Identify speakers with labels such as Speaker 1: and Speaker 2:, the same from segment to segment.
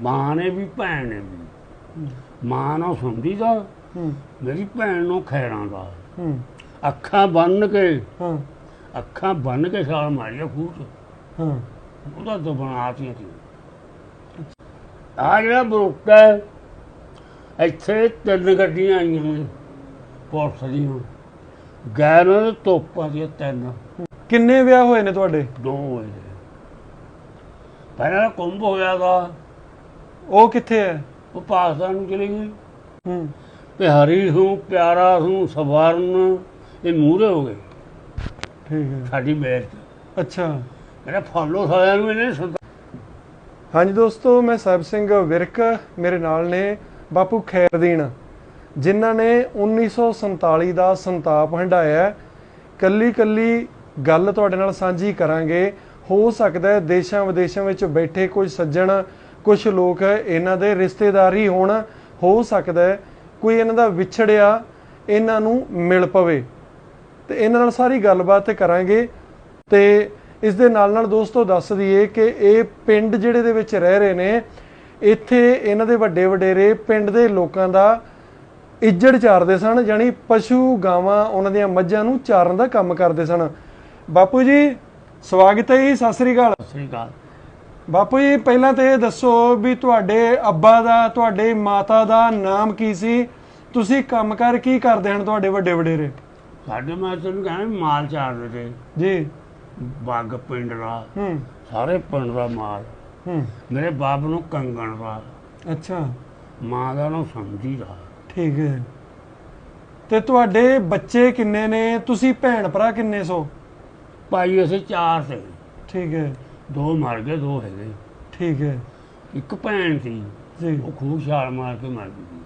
Speaker 1: ਮਾਂ ਨੇ ਵੀ ਭੈਣ ਨੇ ਵੀ। ਮਾਂ ਨੂੰ ਸੁਣਦੀ ਦਾ ਮੇਰੀ ਭੈਣ ਨੂੰ ਖੈਰਾਂ ਦਾ। ਅੱਖਾਂ ਬੰਨ ਕੇ ਅੱਖਾਂ ਬੰਨ ਕੇ ਛਾਲ ਮਾਰੀ
Speaker 2: ਹਾਂ।
Speaker 1: ਉਹਦਾ ਤਾਂ ਬਣਾਤੀਆਂ ਸੀ। ਆ ਜਿਹੜਾ ਬਰੋਟਾ ਹੈ, ਇੱਥੇ ਤਿੰਨ ਗੱਡੀਆਂ ਆਈਆਂ ਨੇ ਪੁਲਿਸ ਦੀਆਂ। ਗੈਰਾਂ ਦੇ ਤੋਪਾਂ ਦੀਆਂ ਤਿੰਨ।
Speaker 2: ਕਿੰਨੇ ਵਿਆਹ ਹੋਏ ਨੇ ਤੁਹਾਡੇ?
Speaker 1: ਦੋ ਹੋਏ ਨੇ। ਪਹਿਲਾਂ ਕੁੰਭ ਹੋਇਆ ਦਾ।
Speaker 2: ਉਹ ਕਿੱਥੇ ਹੈ?
Speaker 1: ਉਹ ਪਾਕਿਸਤਾਨ ਨੂੰ ਚਲੀ ਗਈ
Speaker 2: ਹੂੰ।
Speaker 1: ਹਰੀ ਹੂੰ ਪਿਆਰਾ ਹੂੰ ਸਵਰਨ ਇਹ ਮੂਹਰੇ ਹੋ ਗਏ।
Speaker 2: ਠੀਕ ਹੈ।
Speaker 1: ਸਾਡੀ 'ਚ
Speaker 2: ਅੱਛਾ।
Speaker 1: ਕਹਿੰਦਾ ਫਾਲੋ ਸਾਰਿਆਂ ਨੂੰ ਇਹਨੇ ਸੁਣਦਾ
Speaker 2: ਹਾਂਜੀ ਦੋਸਤੋ ਮੈਂ ਸਾਹਿਬ ਸਿੰਘ ਵਿਰਕ ਮੇਰੇ ਨਾਲ ਨੇ ਬਾਪੂ ਖੈਰਦੀਨ ਜਿਨ੍ਹਾਂ ਨੇ 1947 ਦਾ ਸੰਤਾਪ ਹੰਡਾਇਆ। ਕੱਲੀ ਕੱਲੀ ਗੱਲ ਤੁਹਾਡੇ ਨਾਲ ਸਾਂਝੀ ਕਰਾਂਗੇ। ਹੋ ਸਕਦਾ ਹੈ ਦੇਸ਼ਾਂ ਵਿਦੇਸ਼ਾਂ ਵਿੱਚ ਬੈਠੇ ਕੁਝ ਸੱਜਣ ਕੁਝ ਲੋਕ ਇਹਨਾਂ ਦੇ ਰਿਸ਼ਤੇਦਾਰ ਹੀ ਹੋਣ, ਹੋ ਸਕਦਾ ਹੈ ਕੋਈ ਇਹਨਾਂ ਦਾ ਵਿਛੜਿਆ ਇਹਨਾਂ ਨੂੰ ਮਿਲ ਪਵੇ। ਤੇ ਇਹਨਾਂ ਨਾਲ ਸਾਰੀ ਗੱਲਬਾਤ ਕਰਾਂਗੇ ਤੇ ਇਸ ਦੇ ਨਾਲ ਨਾਲ ਦੋਸਤੋ ਦੱਸ ਦਈਏ ਕਿ ਇਹ ਪਿੰਡ ਜਿਹੜੇ ਦੇ ਵਿੱਚ ਰਹਿ ਰਹੇ ਨੇ, ਇੱਥੇ ਇਹਨਾਂ ਦੇ ਵੱਡੇ ਵਡੇਰੇ ਪਿੰਡ ਦੇ ਲੋਕਾਂ ਦਾ ਇੱਜੜ ਚਾਰਦੇ ਸਨ ਯਾਨੀ ਪਸ਼ੂ ਗਾਵਾਂ ਉਹਨਾਂ ਦੀਆਂ ਮੱਝਾਂ ਨੂੰ ਚਾਰਨ ਦਾ ਕੰਮ ਕਰਦੇ ਸਨ। ਬਾਪੂ ਜੀ, ਸਵਾਗਤ ਹੈ ਜੀ, ਸਤਿ ਸ੍ਰੀ ਅਕਾਲ।
Speaker 1: ਸਤਿ ਸ੍ਰੀ ਅਕਾਲ।
Speaker 2: ਬਾਪੂ ਜੀ ਪਹਿਲਾਂ ਤੇ ਦੱਸੋ ਵੀ ਤੁਹਾਡੇ ਅੱਬਾ ਦਾ ਤੁਹਾਡੇ ਮਾਤਾ ਦਾ ਨਾਮ ਕੀ ਸੀ? ਤੁਸੀਂ ਕੰਮਕਾਰ ਕੀ ਕਰਦੇ ਹਨ ਤੁਹਾਡੇ ਵੱਡੇ ਵਡੇਰੇ?
Speaker 1: ਸਾਡੇ ਮੈਂ ਤੈਨੂੰ ਕਹਿੰਦਾ ਮਾਲ ਚਾਰਦੇ ਤੇ।
Speaker 2: ਜੀ।
Speaker 1: ਬਾਗ ਪਿੰਡ ਦਾ।
Speaker 2: ਹੂੰ।
Speaker 1: ਸਾਰੇ ਪਿੰਡ ਦਾ ਮਾਲ।
Speaker 2: ਹੂੰ।
Speaker 1: ਮੇਰੇ ਬਾਪ ਨੂੰ ਕੰਗਣ ਦਾ।
Speaker 2: ਅੱਛਾ।
Speaker 1: ਮਾਂ ਦਾ ਨੂੰ ਸਮਝੀ ਦਾ।
Speaker 2: ਠੀਕ ਹੈ। ਤੇ ਤੁਹਾਡੇ ਬੱਚੇ ਕਿੰਨੇ ਨੇ? ਤੁਸੀਂ ਭੈਣ ਭਰਾ ਕਿੰਨੇ ਸੋ?
Speaker 1: ਭਾਈ ਅਸੀਂ ਚਾਰ ਤੇ
Speaker 2: ਠੀਕ ਹੈ।
Speaker 1: ਦੋ ਮਰ ਗਏ ਦੋ ਹੈਗੇ।
Speaker 2: ਠੀਕ ਹੈ।
Speaker 1: ਇੱਕ ਭੈਣ ਸੀ
Speaker 2: ਜੀ।
Speaker 1: ਉਹ ਖੂਹ ਛਾਲ ਮਾਰ ਕੇ ਮਰ ਗਈ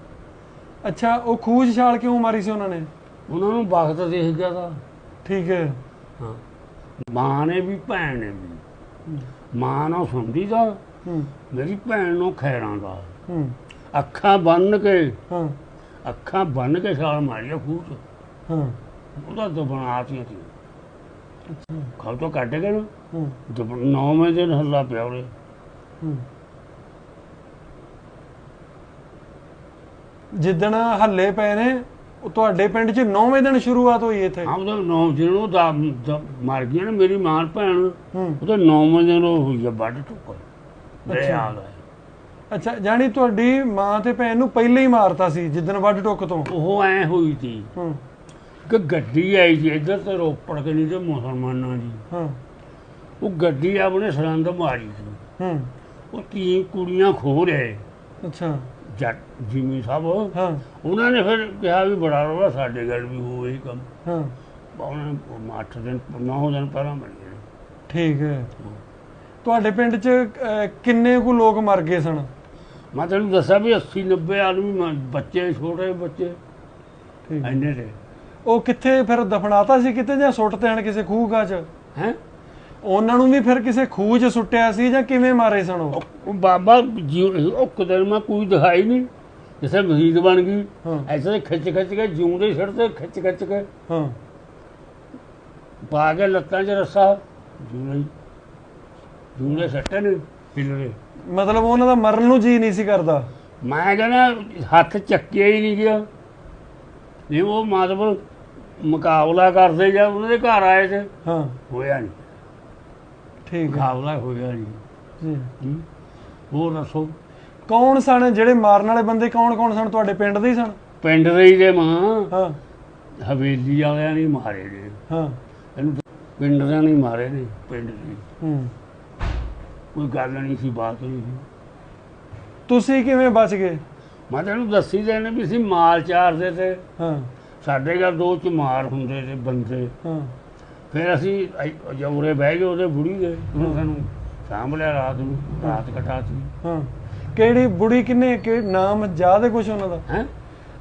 Speaker 2: ਅੱਛਾ ਉਹ ਖੂਜ ਛਾਲ ਕਿਉਂ ਮਾਰੀ ਸੀ ਉਹਨਾਂ ਨੇ?
Speaker 1: ਉਹਨਾਂ ਨੂੰ ਵਕਤ ਦੇਖ ਗਿਆ ਤਾਂ।
Speaker 2: ਠੀਕ ਹੈ।
Speaker 1: ਹਾਂ। ਮਾਂ ਨੇ ਵੀ ਭੈਣ ਨੇ ਵੀ। ਮਾਂ ਨੂੰ ਸੁਣਦੀ ਦਾ ਮੇਰੀ ਭੈਣ ਨੂੰ ਖੈਰਾਂ ਦਾ। ਅੱਖਾਂ ਬੰਨ ਕੇ।
Speaker 2: ਹਾਂ।
Speaker 1: ਅੱਖਾਂ ਬੰਨ ਕੇ ਛਾਲ ਮਾਰੀ ਖੂਹ 'ਚ।
Speaker 2: ਹਾਂ।
Speaker 1: ਉਹਦਾ ਤਾਂ ਬਣਾਤੀਆਂ ਸੀ। ਖਲ ਤੋਂ ਕੱਢ ਕੇ ਨਾ
Speaker 2: ਹੂੰ।
Speaker 1: ਜਬ ਨੌਵੇਂ ਦਿਨ ਹੱਲਾ ਪਿਆ ਉਹਦੇ
Speaker 2: ਹੂੰ। ਜਿੱਦਣ ਹੱਲੇ ਪਏ ਨੇ ਉਹ ਤੁਹਾਡੇ ਪਿੰਡ 'ਚ 9ਵੇਂ ਦਿਨ ਸ਼ੁਰੂਆਤ ਹੋਈ ਇੱਥੇ?
Speaker 1: ਹਾਂ ਉਹਦਾ ਨੌ ਜਿਹਨੂੰ ਦਾ ਮਰ ਗਈਆਂ ਨਾ ਮੇਰੀ ਮਾਂ ਭੈਣ ਉਹਦਾ ਨੌਵੇਂ ਦਿਨ ਉਹ ਹੋਈ ਆ ਵੱਢ ਟੁੱਕਰ ਦੇ
Speaker 2: ਅੱਛਾ।
Speaker 1: ਗਏ
Speaker 2: ਜਾਨੀ ਤੁਹਾਡੀ ਮਾਂ ਤੇ ਭੈਣ ਨੂੰ ਪਹਿਲਾਂ ਹੀ ਮਾਰਤਾ ਸੀ ਜਿੱਦਣ ਵੱਢ ਟੁੱਕ ਤੋਂ?
Speaker 1: ਉਹ ਐ ਹੋਈ ਸੀ।
Speaker 2: ਹੂੰ।
Speaker 1: ਕਿ ਗੱਡੀ ਆਈ ਸੀ ਇੱਧਰ ਤੇ ਰੋਪੜ ਕੇ ਨਹੀਂ ਤੇ ਮੁਸਲਮਾਨਾਂ ਦੀ।
Speaker 2: ਹਾਂ।
Speaker 1: ਉਹ ਗੱਡੀ ਆਪਣੇ ਸਰੰਦ ਮਾਰੀ ਸੀ।
Speaker 2: ਹੂੰ।
Speaker 1: ਉਹ ਤੀ ਕੁੜੀਆਂ ਖੋ ਰਹੇ।
Speaker 2: ਅੱਛਾ।
Speaker 1: ਜੱਟ ਜਿਮੀ ਸਾਹਿਬ
Speaker 2: ਹਾਂ।
Speaker 1: ਉਹਨਾਂ ਨੇ ਫਿਰ ਕਿਹਾ ਵੀ ਬੜਾ ਰੋਲਾ ਸਾਡੇ ਗੱਲ ਵੀ ਹੋਵੇ ਹੀ ਕੰਮ।
Speaker 2: ਹਾਂ।
Speaker 1: ਉਹਨਾਂ ਨੇ ਅੱਠ ਦਿਨ ਨੌ ਦਿਨ ਪਹਿਲਾਂ ਬਣ ਗਏ।
Speaker 2: ਠੀਕ ਹੈ। ਤੁਹਾਡੇ ਪਿੰਡ 'ਚ ਅਹ, ਕਿੰਨੇ ਕੁ ਲੋਕ ਮਰ ਗਏ ਸਨ?
Speaker 1: ਮੈਂ ਤੈਨੂੰ ਦੱਸਿਆ ਵੀ 80 90 ਆਦਮੀ ਮ- ਬੱਚੇ ਛੋਟੇ ਬੱਚੇ।
Speaker 2: ਠੀਕ
Speaker 1: ਇੰਨੇ ਤੇ
Speaker 2: ਉਹ ਕਿੱਥੇ ਫਿਰ ਦਫਨਾਤਾ ਸੀ ਕਿਤੇ ਜਾਂ ਸੁੱਟ ਤੇ ਕਿਸੇ ਖੂਹ ਗਾਹ 'ਚ?
Speaker 1: ਹੈ?
Speaker 2: ਉਹਨਾਂ ਨੂੰ ਵੀ ਫਿਰ ਕਿਸੇ ਖੂਹ 'ਚ ਸੁੱਟਿਆ ਸੀ ਜਾਂ ਕਿਵੇਂ ਮਾਰੇ ਸਨ ਉਹ?
Speaker 1: ਉਹ ਬਾਬਾ ਜੀ- ਉਹ ਕਦਰ ਮੈਂ ਕੋਈ ਦਿਖਾਈ ਨਹੀਂ। ਜਿਵੇਂ ਮਸਜਿਦ ਬਣ ਗਈ
Speaker 2: ਹਾਂ।
Speaker 1: ਐਸੇ ਖਿੱਚ ਖਿੱਚ ਕੇ ਜਿਉਂਦੇ ਛੱਡਦੇ ਖਿੱਚ ਖਿੱਚ ਕੇ।
Speaker 2: ਹਾਂ।
Speaker 1: ਪਾ ਕੇ ਲੱਤਾਂ 'ਚ ਰੱਸਾ। ਜਿਉਂਦੇ ਜਿਉਂਦੇ ਸੱਟੇ ਨੇ ਹਿੱਲਰੇ
Speaker 2: ਮਤਲਬ ਉਹਨਾਂ ਦਾ ਮਰਨ ਨੂੰ ਜੀ ਨਹੀਂ ਸੀ ਕਰਦਾ?
Speaker 1: ਮੈਂ ਕਹਿੰਦਾ ਹੱਥ ਚੱਕਿਆ ਹੀ ਨਹੀਂ ਗਿਆ। ਜੇ ਉਹ ਮਤਲਬ ਮੁਕਾਬਲਾ ਕਰਦੇ ਜਾਂ ਉਹਨਾਂ ਦੇ ਘਰ ਆਏ ਤੇ
Speaker 2: ਹਾਂ।
Speaker 1: ਹੋਇਆ ਨਹੀਂ।
Speaker 2: ਠੀਕ ਹੈ।
Speaker 1: ਮੁਕਾਬਲਾ ਹੋਇਆ ਨਹੀਂ।
Speaker 2: ਜੀ।
Speaker 1: ਹੂੰ। ਹੋਰ ਦੱਸੋ?
Speaker 2: ਕੌਣ ਸਨ ਜਿਹੜੇ ਮਾਰਨ ਵਾਲੇ ਬੰਦੇ? ਕੌਣ ਕੌਣ ਸਨ ਤੁਹਾਡੇ ਪਿੰਡ ਦੇ ਹੀ ਸਨ?
Speaker 1: ਪਿੰਡ ਦੇ ਹੀ ਦੇ ਮਾਂ।
Speaker 2: ਹਾਂ।
Speaker 1: ਹਵੇਲੀ ਵਾਲਿਆਂ ਨੇ ਮਾਰੇ ਨੇ।
Speaker 2: ਹਾਂ।
Speaker 1: ਇਹਨੂੰ ਪਿੰਡ ਦੇ ਨਹੀਂ ਮਾਰੇ ਨੇ ਪਿੰਡ ਦੇ।
Speaker 2: ਹੂੰ।
Speaker 1: ਕੋਈ ਗੱਲ ਨਹੀਂ ਸੀ ਬਾਤ ਨਹੀਂ ਸੀ।
Speaker 2: ਤੁਸੀਂ ਕਿਵੇਂ ਬਚ ਗਏ?
Speaker 1: ਮੈਂ ਤੈਨੂੰ ਦੱਸੀ ਦੇਣੇ ਵੀ ਸੀ ਮਾਲ ਚਾਰਦੇ ਤੇ
Speaker 2: ਹਾਂ।
Speaker 1: ਸਾਡੇ ਘਰ ਦੋ ਚਮਾਰ ਹੁੰਦੇ ਤੇ ਬੰਦੇ।
Speaker 2: ਹਾਂ।
Speaker 1: ਫਿਰ ਅਸੀਂ ਜੌਰੇ ਬਹਿ ਗਏ ਉਹਦੇ ਬੁੜੀ ਦੇ ਉਹਨੇ ਸਾਨੂੰ ਸਾਂਭ ਲਿਆ ਰਾਤ ਨੂੰ ਰਾਤ ਕਟਾਤੀ
Speaker 2: ਹਾਂ। ਕਿਹੜੀ ਬੁੜੀ ਕਿੰਨੇ ਕਿ ਨਾਮ ਯਾਦ ਹੈ ਕੁਛ ਉਹਨਾਂ ਦਾ?
Speaker 1: ਹੈ?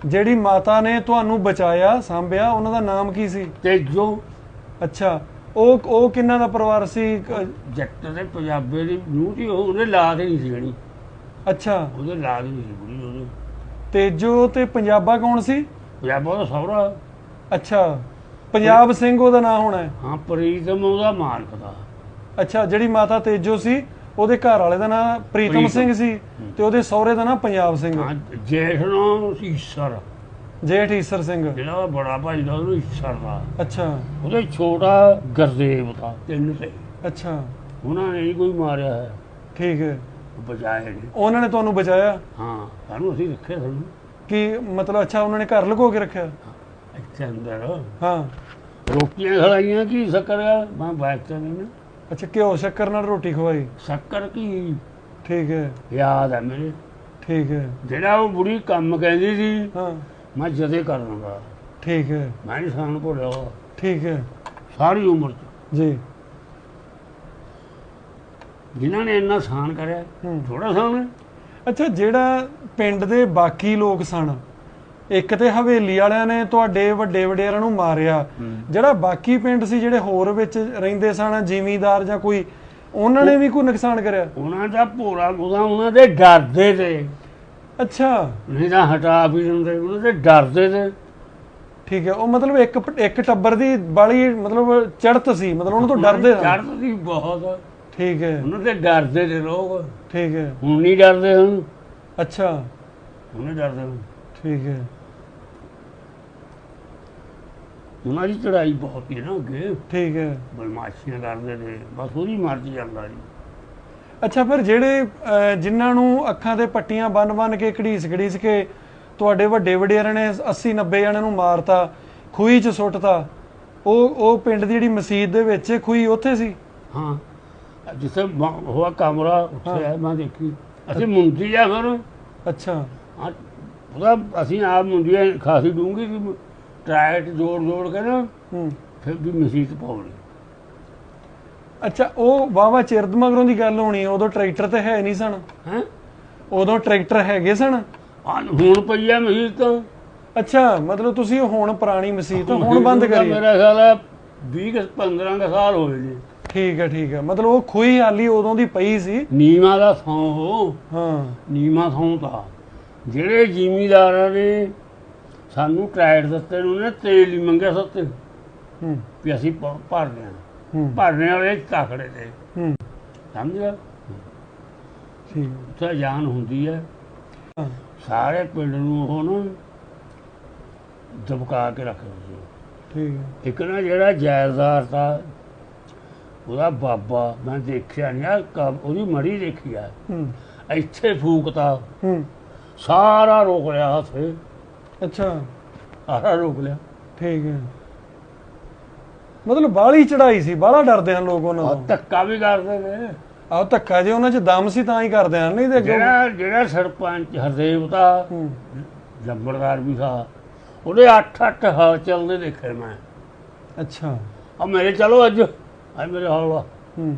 Speaker 2: ਜਿਹੜੀ ਮਾਤਾ ਨੇ ਤੁਹਾਨੂੰ ਬਚਾਇਆ ਸਾਂਭਿਆ ਉਹਨਾਂ ਦਾ ਨਾਮ ਕੀ ਸੀ?
Speaker 1: ਤੇ ਜੋ
Speaker 2: ਅੱਛਾ। ਉਹ ਉਹ ਕਿੰਨਾ ਦਾ ਪਰਿਵਾਰ ਸੀ?
Speaker 1: ਜੱਟ ਦੇ ਪੰਜਾਬੇ ਦੀ ਨੂੰਹ ਦੀ ਉਹ- ਉਹਦੇ ਲਾਦ ਨਹੀਂ ਸੀ ਜਣੀ
Speaker 2: ਅੱਛਾ।
Speaker 1: ਉਹਦੇ ਲਾਦ ਨਹੀਂ ਸੀ ਬੁੜੀ ਉਹਦੇ।
Speaker 2: ਤੇਜੋ ਤੇ ਪੰਜਾਬਾ ਕੌਣ ਸੀ?
Speaker 1: ਪੰਜਾਬਾ ਦਾ ਸਹੁਰਾ
Speaker 2: ਅੱਛਾ ਪੰਜਾਬ ਸਿੰਘ ਉਹਦਾ ਨਾਂ ਹੋਣਾ ਹੈ?
Speaker 1: ਹਾਂ ਪ੍ਰੀਤਮ ਉਹਦਾ ਮਾਲਕ ਦਾ।
Speaker 2: ਅੱਛਾ ਜਿਹੜੀ ਮਾਤਾ ਤੇਜੋ ਸੀ ਉਹਦੇ ਘਰ ਵਾਲੇ ਦਾ ਨਾਮ ਪ੍ਰੀਤਮ। ਸਿੰਘ ਸੀ ਤੇ ਉਹਦੇ ਸਹੁਰੇ ਦਾ ਨਾਮ ਪੰਜਾਬ ਸਿੰਘ।
Speaker 1: ਹਾਂ ਜੇਠ ਨੂੰ ਈਸ਼ਰ।
Speaker 2: ਜੇਠ ਈਸਰ ਸਿੰਘ।
Speaker 1: ਜਿਹੜਾ ਉਹ ਬੜਾ ਭਾਈ ਦਾ ਉਹਨੂੰ ਈਸ਼ਰ ਦਾ।
Speaker 2: ਅੱਛਾ।
Speaker 1: ਉਹਦੇ ਛੋਟਾ ਗੁਰਦੇਵ ਦਾ ਤਿੰਨ ਤੇ।
Speaker 2: ਅੱਛਾ।
Speaker 1: ਉਹਨਾਂ ਨੇ ਨਹੀਂ ਕੋਈ ਮਾਰਿਆ ਹੈ
Speaker 2: ਠੀਕ ਹੈ।
Speaker 1: ਬਚਾਏ ਨੇ।
Speaker 2: ਉਹਨਾਂ ਨੇ ਤੁਹਾਨੂੰ ਬਚਾਇਆ?
Speaker 1: ਹਾਂ ਸਾਨੂੰ ਅਸੀਂ ਰੱਖੇ ਸਾਨੂੰ।
Speaker 2: ਕਿ ਮਤਲਬ ਅੱਛਾ ਉਹਨਾਂ ਨੇ ਘਰ ਲੁਕੋ ਕੇ ਰੱਖਿਆ।
Speaker 1: ਇੱਥੇ ਅੰਦਰ।
Speaker 2: ਹਾਂ।
Speaker 1: ਰੋਟੀਆਂ ਖਲਾਈਆਂ ਕੀ ਸ਼ੱਕਰ ਆ? ਮੈਂ ਤੇ ਨਹੀਂ
Speaker 2: ਅੱਛਾ ਘਿਓ ਸ਼ੱਕਰ ਨਾਲ ਰੋਟੀ ਖਵਾਈ।
Speaker 1: ਸ਼ੱਕਰ ਕੀ?
Speaker 2: ਠੀਕ ਹੈ।
Speaker 1: ਯਾਦ ਹੈ ਮੇਰੇ।
Speaker 2: ਠੀਕ ਹੈ।
Speaker 1: ਜਿਹੜਾ ਉਹ ਬੁੜੀ ਕੰਮ ਕਹਿੰਦੀ ਸੀ
Speaker 2: ਹਾਂ।
Speaker 1: ਮੈਂ ਜਦੇ ਕਰ ਲੂੰਗਾ
Speaker 2: ਠੀਕ ਹੈ।
Speaker 1: ਮੈਂ ਇਨਸਾਨ ਭੁੱਲਿਆ।
Speaker 2: ਠੀਕ ਹੈ।
Speaker 1: ਸਾਰੀ ਉਮਰ ਚ।
Speaker 2: ਜੀ।
Speaker 1: ਜਿਨ੍ਹਾਂ ਨੇ ਇੰਨਾ ਸਾਨ ਕਰਿਆ। ਥੋੜਾ ਸਾਨ। ਹੈ
Speaker 2: ਅੱਛਾ ਜਿਹੜਾ ਪਿੰਡ ਦੇ ਬਾਕੀ ਲੋਕ ਸਨ ਇੱਕ ਤੇ ਹਵੇਲੀ ਵਾਲਿਆਂ ਨੇ ਤੁਹਾਡੇ ਵੱਡੇ ਵਡੇਰਿਆਂ ਨੂੰ ਮਾਰਿਆ। ਜਿਹੜਾ ਬਾਕੀ ਪਿੰਡ ਸੀ ਜਿਹੜੇ ਹੋਰ ਵਿੱਚ ਰਹਿੰਦੇ ਸਨ ਜ਼ਿਮੀਂਦਾਰ ਜਾਂ ਕੋਈ ਉਹਨਾਂ ਨੇ ਵੀ ਕੋਈ ਨੁਕਸਾਨ ਕਰਿਆ?
Speaker 1: ਉਹਨਾਂ ਦਾ ਭੋਰਾ ਉਹਦਾ ਉਹਨਾਂ ਦੇ ਡਰਦੇ ਤੇ।
Speaker 2: ਅੱਛਾ।
Speaker 1: ਨਹੀਂ ਤਾਂ ਹਟਾ ਵੀ ਦਿੰਦੇ ਉਹਨਾਂ ਦੇ ਡਰਦੇ ਤੇ।
Speaker 2: ਠੀਕ ਹੈ ਉਹ ਮਤਲਬ ਇੱਕ ਇੱਕ ਟੱਬਰ ਦੀ ਬਾਲੀ ਮਤਲਬ ਚੜਤ ਸੀ ਮਤਲਬ ਉਹਨਾਂ ਤੋਂ ਡਰਦੇ ਸਨ।
Speaker 1: ਚੜ੍ਹਦ ਸੀ ਬਹੁਤ।
Speaker 2: ਠੀਕ ਹੈ।
Speaker 1: ਉਹਨਾਂ ਦੇ ਡਰਦੇ ਤੇ ਲੋਕ।
Speaker 2: ਠੀਕ ਹੈ।
Speaker 1: ਹੁਣ ਨਹੀਂ ਡਰਦੇ ਹੁਣ।
Speaker 2: ਅੱਛਾ।
Speaker 1: ਹੁਣ ਨਹੀਂ ਡਰਦੇ ਹੁਣ।
Speaker 2: ਠੀਕ ਹੈ।
Speaker 1: ਉਹਨਾਂ ਦੀ ਚੜਾਈ ਬਹੁਤ ਹੀ ਨਾ ਅੱਗੇ।
Speaker 2: ਠੀਕ ਹੈ।
Speaker 1: ਬਦਮਾਸ਼ੀਆਂ ਕਰਦੇ ਨੇ। ਬਸ ਉਹਦੀ ਮਰਜ਼ੀ ਚੱਲਦਾ ਜੀ
Speaker 2: ਅੱਛਾ ਫਿਰ ਜਿਹੜੇ ਜਿਨ੍ਹਾਂ ਨੂੰ ਅੱਖਾਂ ਤੇ ਪੱਟੀਆਂ ਬੰਨ-ਬੰਨ ਕੇ ਘੜੀਸ ਘੜੀਸ ਕੇ ਤੁਹਾਡੇ ਵੱਡੇ ਵਡੇਰਿਆਂ ਨੇ 80 90 ਜਣਿਆਂ ਨੂੰ ਮਾਰਤਾ ਖੂਹੀ 'ਚ ਸੁੱਟਤਾ ਉਹ ਉਹ ਪਿੰਡ ਦੀ ਜਿਹੜੀ ਮਸਜਿਦ ਦੇ ਵਿੱਚ ਖੂਹੀ ਉੱਥੇ ਸੀ?
Speaker 1: ਹਾਂ। ਹੋਆ ਕਮਰਾ ਉੱਥੇ ਹੈ। ਮੈਂ ਦੇਖੀ। ਅਸੀਂ ਮੁੰਡੀ ਆ ਫਿਰ।
Speaker 2: ਅੱਛਾ।
Speaker 1: ਹਾਂ, ਉਹਦਾ ਅਸੀਂ ਆਪ ਮੁੰਡੀਆਂ ਖਾਸੀ ਡੂੰਗੀ ਸੀ ਟਰਾਇਟ ਜੋੜ ਜੋੜ ਕੇ ਨਾ
Speaker 2: ਹੂੰ।
Speaker 1: ਫਿਰ ਵੀ ਮਸੀਤ ਪਾਉਣੀ
Speaker 2: ਅੱਛਾ ਉਹ ਵਾਵਾ ਚਿਰਦ ਮਗਰੋਂ ਦੀ ਗੱਲ ਹੋਣੀ ਹੈ, ਉਦੋਂ ਟਰੈਕਟਰ ਤੇ ਹੈ ਨਹੀਂ ਸਨ?
Speaker 1: ਹੈ?
Speaker 2: ਉਦੋਂ ਟਰੈਕਟਰ ਹੈਗੇ ਸਨ?
Speaker 1: ਹੁਣ ਪਈ ਆ ਮਸੀਤ। ਤਾਂ
Speaker 2: ਅੱਛਾ ਮਤਲਬ ਤੁਸੀਂ ਹੁਣ ਪੁਰਾਣੀ ਮਸਜਿਦ ਹੁਣ ਬੰਦ
Speaker 1: ਮਸੀਤ
Speaker 2: ਕਰੀ। ਹੈ।
Speaker 1: ਮੇਰਾ ਖਿਆਲ ਹੈ 20 ਕੁ 15 ਕੁ ਸਾਲ ਹੋਏ ਨੇ
Speaker 2: ਠੀਕ ਹੈ ਠੀਕ ਹੈ। ਮਤਲਬ ਉਹ ਖੂਹੀ ਹਾਲੀ ਉਦੋਂ ਦੀ ਪਈ ਸੀ।
Speaker 1: ਨੀਮਾ ਦਾ ਥਾਂ ਉਹ
Speaker 2: ਹਾਂ।
Speaker 1: ਨੀਮਾ ਥਾਂ ਤਾਂ। ਜਿਹੜੇ ਜ਼ਿਮੀਦਾਰਾਂ ਨੇ ਸਾਨੂੰ ਟਰਾਇਟ ਦਿੱਤੇ ਨੇ ਉਹਨੇ ਤੇਲ ਹੀ ਮੰਗਿਆ ਸੱਤੇ।
Speaker 2: ਹੂੰ।
Speaker 1: ਵੀ ਅਸੀਂ ਭ- ਭਰਦੇ ਹਾਂ
Speaker 2: ਹੂੰ।
Speaker 1: ਭਰਨੇ ਵਾਲੇ ਤਾਕੜੇ ਤੇ
Speaker 2: ਹੂੰ।
Speaker 1: ਸਮਝਿਆ
Speaker 2: ਠੀਕ। ਹੈ।
Speaker 1: ਉੱਥੇ ਜਾਨ ਹੁੰਦੀ ਹੈ।
Speaker 2: ਹਾਂ।
Speaker 1: ਸਾਰੇ ਪਿੰਡ ਨੂੰ ਉਹ ਨਾ ਦਬਕਾ ਕੇ ਰੱਖਦੇ ਸੀ
Speaker 2: ਠੀਕ ਹੈ।
Speaker 1: ਇੱਕ ਨਾ ਜਿਹੜਾ ਜਾਇਦਾਰ ਦਾ ਉਹਦਾ ਬਾਬਾ ਮੈਂ ਦੇਖਿਆ ਨਹੀਂ ਆ ਕਬ ਉਹਦੀ ਮੜੀ ਦੇਖੀ ਆ।
Speaker 2: ਹੂੰ।
Speaker 1: ਇੱਥੇ ਫੂਕਤਾ।
Speaker 2: ਹੂੰ।
Speaker 1: ਸਾਰਾ ਰੋਕ ਲਿਆ ਹੱਥੇ
Speaker 2: ਅੱਛਾ।
Speaker 1: ਸਾਰਾ ਰੋਕ ਲਿਆ।
Speaker 2: ਠੀਕ ਹੈ। ਮਤਲਬ ਬਾਹਲੀ ਚੜਾਈ ਸੀ ਬਾਹਲਾ ਡਰਦੇ ਹਨ ਲੋਕ ਉਹਨਾਂ
Speaker 1: ਆ
Speaker 2: ਤੋਂ
Speaker 1: ਧੱਕਾ ਵੀ ਕਰਦੇ ਨੇ।
Speaker 2: ਆਹ ਧੱਕਾ ਜੇ ਉਹਨਾਂ 'ਚ ਦਮ ਸੀ ਤਾਂ ਹੀ ਕਰਦੇ ਹਨ ਨਹੀਂ ਤੇ ਅੱਗੇ
Speaker 1: ਜਿਹੜਾ ਜਿਹੜਾ ਸਰਪੰਚ ਹਰਦੇਵ ਦਾ
Speaker 2: ਹੂੰ।
Speaker 1: ਜੰਬੜਦਾਰ ਵੀ ਥਾ ਉਹਦੇ 8-8 ਹਾਲ ਚੱਲਦੇ ਦੇਖੇ ਮੈਂ।
Speaker 2: ਅੱਛਾ।
Speaker 1: ਆ ਮੇਰੇ ਚਲੋ ਅੱਜ। ਅੱਜ ਮੇਰੇ ਹਾਲ ਵਾ
Speaker 2: ਹੂੰ।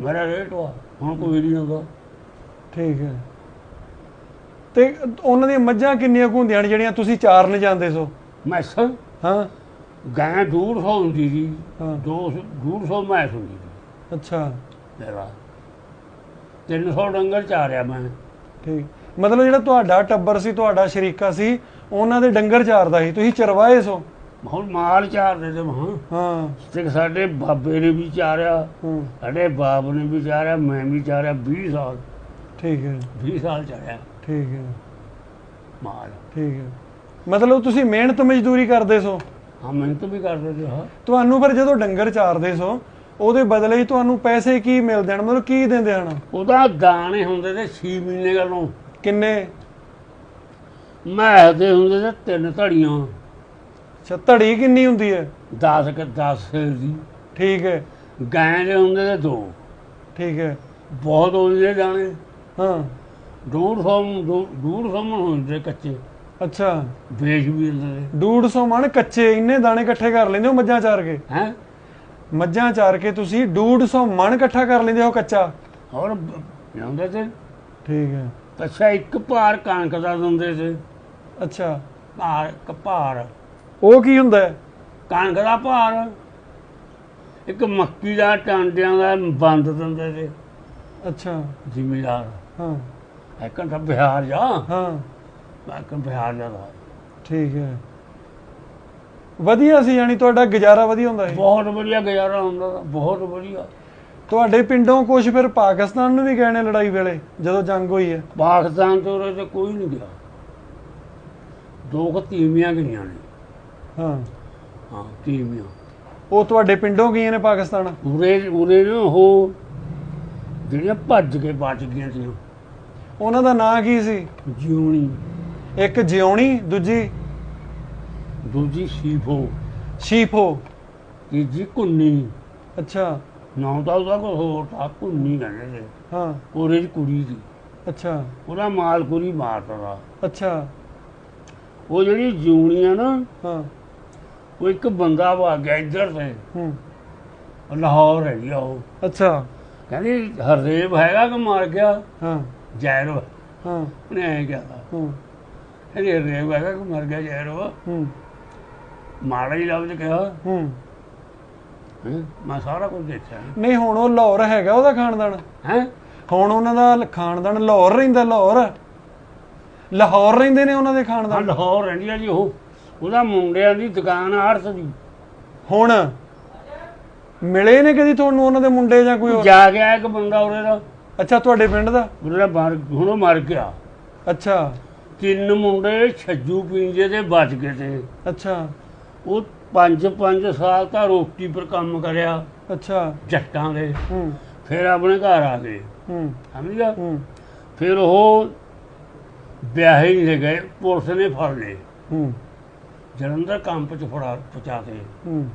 Speaker 1: ਮੇਰਾ ਰੇਟ ਵਾ ਹੁਣ ਕੋਈ ਨਹੀਂ ਹੁੰਦਾ।
Speaker 2: ਠੀਕ ਹੈ। ਤੇ ਉਹਨਾਂ ਦੀਆਂ ਮੱਝਾਂ ਕਿੰਨੀਆਂ ਕੁ ਹੁੰਦੀਆਂ ਨੇ ਜਿਹੜੀਆਂ ਤੁਸੀਂ ਚਾਰਨ ਜਾਂਦੇ ਸੋ?
Speaker 1: ਮੈਸਾਂ।
Speaker 2: ਹਾਂ।
Speaker 1: ਗਾਂ ਡੂਢ ਸੌ ਹੁੰਦੀ ਸੀ।
Speaker 2: ਹਾਂ।
Speaker 1: ਦੋ ਡੂਢ ਸੌ ਮੈਸ ਹੁੰਦੀ ਸੀ।
Speaker 2: ਅੱਛਾ।
Speaker 1: ਮੇਰਾ। 300 ਡੰਗਰ ਚਾਰਿਆ ਮੈਂ।
Speaker 2: ਠੀਕ। ਮਤਲਬ ਜਿਹੜਾ ਤੁਹਾਡਾ ਟੱਬਰ ਸੀ ਤੁਹਾਡਾ ਸ਼ਰੀਕਾ ਸੀ ਉਹਨਾਂ ਦੇ ਡੰਗਰ ਚਾਰਦਾ ਸੀ। ਤੁਸੀਂ ਚਰਵਾਏ ਸੋ?
Speaker 1: ਹੁਣ ਮਾਲ ਚਾਰਦੇ ਤੇ ਮਹਾਂ
Speaker 2: ਹਾਂ।
Speaker 1: ਤੇ ਸਾਡੇ ਬਾਬੇ ਨੇ ਵੀ ਚਾਰਿਆ
Speaker 2: ਹੂੰ।
Speaker 1: ਸਾਡੇ ਬਾਪ ਨੇ ਵੀ ਚਾਰਿਆ ਮੈਂ ਵੀ ਚਾਰਿਆ 20 ਸਾਲ।
Speaker 2: ਠੀਕ ਹੈ।
Speaker 1: 20 ਸਾਲ ਚਾਰਿਆ।
Speaker 2: ਠੀਕ ਹੈ।
Speaker 1: ਮਾਲ।
Speaker 2: ਠੀਕ ਹੈ। ਮਤਲਬ ਤੁਸੀਂ ਮਿਹਨਤ ਮਜ਼ਦੂਰੀ ਕਰਦੇ ਸੋ।
Speaker 1: ਹਾਂ ਮਿਹਨਤ ਵੀ ਕਰਦੇ ਹਾਂ।
Speaker 2: ਤੁਹਾਨੂੰ ਫਿਰ ਜਦੋਂ ਡੰਗਰ ਚਾਰਦੇ ਸੋ ਉਹਦੇ ਬਦਲੇ ਹੀ ਤੁਹਾਨੂੰ ਪੈਸੇ ਕੀ ਮਿਲਦੇ ਹਨ ਮਤਲਬ ਕੀ ਦਿੰਦੇ ਹਨ?
Speaker 1: ਉਹਦਾ ਦਾਣੇ ਹੁੰਦੇ ਤੇ 6 ਮਹੀਨੇ ਗੱਲੋਂ
Speaker 2: ਕਿੰਨੇ?
Speaker 1: ਮੈਂ ਦੇ ਹੁੰਦੇ ਤੇ ਤਿੰਨ ਧੜੀਆਂ।
Speaker 2: ਅੱਛਾ ਧੜੀ ਕਿੰਨੀ ਹੁੰਦੀ ਹੈ
Speaker 1: 10 ਕਿ 10 ਦੀ
Speaker 2: ਠੀਕ ਹੈ
Speaker 1: ਗਾਂ ਦੇ ਹੁੰਦੇ ਤੇ ਦੋ।
Speaker 2: ਠੀਕ ਹੈ
Speaker 1: ਬਹੁਤ ਹੁੰਦੇ ਦਾਣੇ
Speaker 2: ਹਾਂ।
Speaker 1: ਡੂਢ ਸੌ ਡੂ- ਡੂਢ ਸੌ ਮਣ ਹੁੰਦੇ ਕੱਚੇ।
Speaker 2: ਅੱਛਾ।
Speaker 1: ਵੇਚ ਵੀ ਦਿੰਦੇ
Speaker 2: 150 ਮਣ ਕੱਚੇ ਇੰਨੇ ਦਾਣੇ ਇਕੱਠੇ ਕਰ ਲੈਂਦੇ ਹੋ ਮੱਝਾਂ ਚਾਰ ਕੇ?
Speaker 1: ਹੈ?
Speaker 2: ਮੱਝਾਂ ਚਾਰ ਕੇ ਤੁਸੀਂ 150 ਮਣ ਇਕੱਠਾ ਕਰ ਲੈਂਦੇ ਹੋ ਕੱਚਾ?
Speaker 1: ਹੋਰ ਜਾਂਦੇ ਤੇ।
Speaker 2: ਠੀਕ ਹੈ
Speaker 1: ਅੱਛਾ ਇੱਕ ਭਾਰ ਕਣਕ ਦਾ ਦਿੰਦੇ ਤੇ।
Speaker 2: ਅੱਛਾ।
Speaker 1: ਭਾਰ ਇੱਕ ਭਾਰ।
Speaker 2: ਉਹ ਕੀ ਹੁੰਦਾ ਹੈ?
Speaker 1: ਕਣਕ ਦਾ ਭਾਰ। ਇੱਕ ਮੱਕੀ ਦਾ ਟਾਂਡਿਆਂ ਦਾ ਬੰਦ ਦਿੰਦੇ ਤੇ
Speaker 2: ਅੱਛਾ।
Speaker 1: ਜ਼ਿਮੀਦਾਰ।
Speaker 2: ਹਾਂ।
Speaker 1: ਇੱਕ ਤਾਂ ਬਿਹਾਰ ਜਾ।
Speaker 2: ਹਾਂ।
Speaker 1: ਇੱਕ ਬਿਹਾਰ ਜਾ ਦਾ
Speaker 2: ਠੀਕ ਹੈ। ਵਧੀਆ ਸੀ ਯਾਨੀ ਤੁਹਾਡਾ ਗੁਜ਼ਾਰਾ ਵਧੀਆ ਹੁੰਦਾ ਸੀ?
Speaker 1: ਬਹੁਤ ਵਧੀਆ ਗੁਜ਼ਾਰਾ ਹੁੰਦਾ ਬਹੁਤ ਵਧੀਆ।
Speaker 2: ਤੁਹਾਡੇ ਪਿੰਡੋਂ ਕੁਝ ਫਿਰ ਪਾਕਿਸਤਾਨ ਨੂੰ ਵੀ ਗਏ ਨੇ ਲੜਾਈ ਵੇਲੇ ਜਦੋਂ ਜੰਗ ਹੋਈ ਹੈ?
Speaker 1: ਪਾਕਿਸਤਾਨ ਤੋਂ ਉਰੇ ਤੇ ਕੋਈ ਨਹੀਂ ਗਿਆ। ਦੋ ਕੁ ਤੀਵੀਆਂ ਗਈਆਂ ਨੇ।
Speaker 2: ਹਾਂ।
Speaker 1: ਹਾਂ ਤੀਵੀਆਂ
Speaker 2: ਉਹ ਤੁਹਾਡੇ ਪਿੰਡੋਂ ਗਈਆਂ ਨੇ ਪਾਕਿਸਤਾਨ?
Speaker 1: ਉਰੇ ਉਰੇ ਨਾ ਉਹ ਜਿਹੜੀਆਂ ਭੱਜ ਕੇ ਬਚ ਗਈਆਂ ਸੀ
Speaker 2: ਉਹਨਾਂ ਦਾ ਨਾਂ ਕੀ ਸੀ?
Speaker 1: ਜਿਉਣੀ।
Speaker 2: ਇੱਕ ਜਿਉਣੀ ਦੂਜੀ?
Speaker 1: ਦੂਜੀ ਸੀਫੋ।
Speaker 2: ਸ਼ੀਫੋ।
Speaker 1: ਤੀਜੀ ਕੁੰਨੀ।
Speaker 2: ਅੱਛਾ।
Speaker 1: ਨਾ ਤਾਂ ਉਹਦਾ ਕੋਈ ਹੋਰ ਤਾਂ ਕੁੰਨੀ ਕਹਿੰਦੇ ਨੇ
Speaker 2: ਹਾਂ।
Speaker 1: ਉਹਦੇ ਚ ਕੁੜੀ ਸੀ।
Speaker 2: ਅੱਛਾ।
Speaker 1: ਉਹਦਾ ਮਾਲ ਕੁੜੀ ਮਾਰਦਾ
Speaker 2: ਅੱਛਾ।
Speaker 1: ਉਹ ਜਿਹੜੀ ਜਿਉਣੀ ਆ ਨਾ
Speaker 2: ਹਾਂ।
Speaker 1: ਉਹ ਇੱਕ ਬੰਦਾ ਵਾ ਗਿਆ ਇੱਧਰ ਤੇ।
Speaker 2: ਹੂੰ।
Speaker 1: ਉਹ ਲਾਹੌਰ ਹੈ ਜੀ ਉਹ।
Speaker 2: ਅੱਛਾ।
Speaker 1: ਕਹਿੰਦੀ ਹਰਦੇਵ ਹੈਗਾ ਕਿ ਮਾਰ ਗਿਆ?
Speaker 2: ਹਾਂ।
Speaker 1: ਜੈਰੋ
Speaker 2: ਹਾਂ।
Speaker 1: ਉਹਨੇ ਐਂ ਕਿਹਾ।
Speaker 2: ਹੂੰ।
Speaker 1: ਕਹਿੰਦੀ ਹਰਦੇਵ ਹੈਗਾ ਕਿ ਮਰ ਗਿਆ ਜੈਰੋ
Speaker 2: ਹੂੰ।
Speaker 1: ਮਾੜਾ ਹੀ ਲਫ਼ਜ਼ ਕਿਹਾ।
Speaker 2: ਹੂੰ।
Speaker 1: ਮੈਂ ਸਾਰਾ ਕੁਝ ਦੇਖਿਆ।
Speaker 2: ਨਹੀਂ ਹੁਣ ਉਹ ਲਾਹੌਰ ਹੈਗਾ ਉਹਦਾ ਖਾਨਦਾਨ।
Speaker 1: ਹੈ?
Speaker 2: ਹੁਣ ਉਹਨਾਂ ਦਾ ਖਾਨਦਾਨ ਲਾਹੌਰ ਰਹਿੰਦਾ ਲਾਹੌਰ। ਲਾਹੌਰ ਰਹਿੰਦੇ ਨੇ ਉਹਨਾਂ ਦੇ ਖਾਨਦਾਨ।
Speaker 1: ਲਾਹੌਰ ਰਹਿੰਦੀ ਆ ਜੀ ਉਹ। ਉਹਦਾ ਮੁੰਡਿਆਂ ਦੀ ਦੁਕਾਨ ਆੜਤ ਦੀ।
Speaker 2: ਹੁਣ ਮਿਲੇ ਨੇ ਕਦੀ ਤੁਹਾਨੂੰ ਉਹਨਾਂ ਦੇ ਮੁੰਡੇ ਜਾਂ ਕੋਈ ਹੋਰ?
Speaker 1: ਜਾ ਗਿਆ ਇੱਕ ਬੰਦਾ ਉਹਦੇ ਦਾ।
Speaker 2: ਅੱਛਾ ਤੁਹਾਡੇ ਪਿੰਡ ਦਾ?
Speaker 1: ਉਹਦੇ ਮਰ ਹੁਣ ਉਹ ਮਰ ਗਿਆ।
Speaker 2: ਅੱਛਾ।
Speaker 1: ਤਿੰਨ ਮੁੰਡੇ ਛੱਜੂ ਪੀਂਜੇ ਦੇ ਬਚ ਗਏ ਤੇ।
Speaker 2: ਅੱਛਾ।
Speaker 1: ਉਹ ਪੰਜ ਪੰਜ ਸਾਲ ਤਾਂ ਰੋਟੀ ਪਰ ਕੰਮ ਕਰਿਆ।
Speaker 2: ਅੱਛਾ।
Speaker 1: ਜੱਟਾਂ ਦੇ।
Speaker 2: ਹੂੰ।
Speaker 1: ਫਿਰ ਆਪਣੇ ਘਰ ਆ ਗਏ।
Speaker 2: ਹੂੰ।
Speaker 1: ਸਮਝ ਗਿਆ
Speaker 2: ਹੂੰ।
Speaker 1: ਫਿਰ ਉਹ ਵਿਆਹੇ ਹੀ ਲੈ ਗਏ। ਪੁਲਿਸ ਨੇ ਫੜ ਲਏ।
Speaker 2: ਹੂੰ।
Speaker 1: ਜਲੰਧਰ ਕੰਪ ਚ ਫੜਾ ਪਹੁੰਚਾਤੇ
Speaker 2: ਹੂੰ।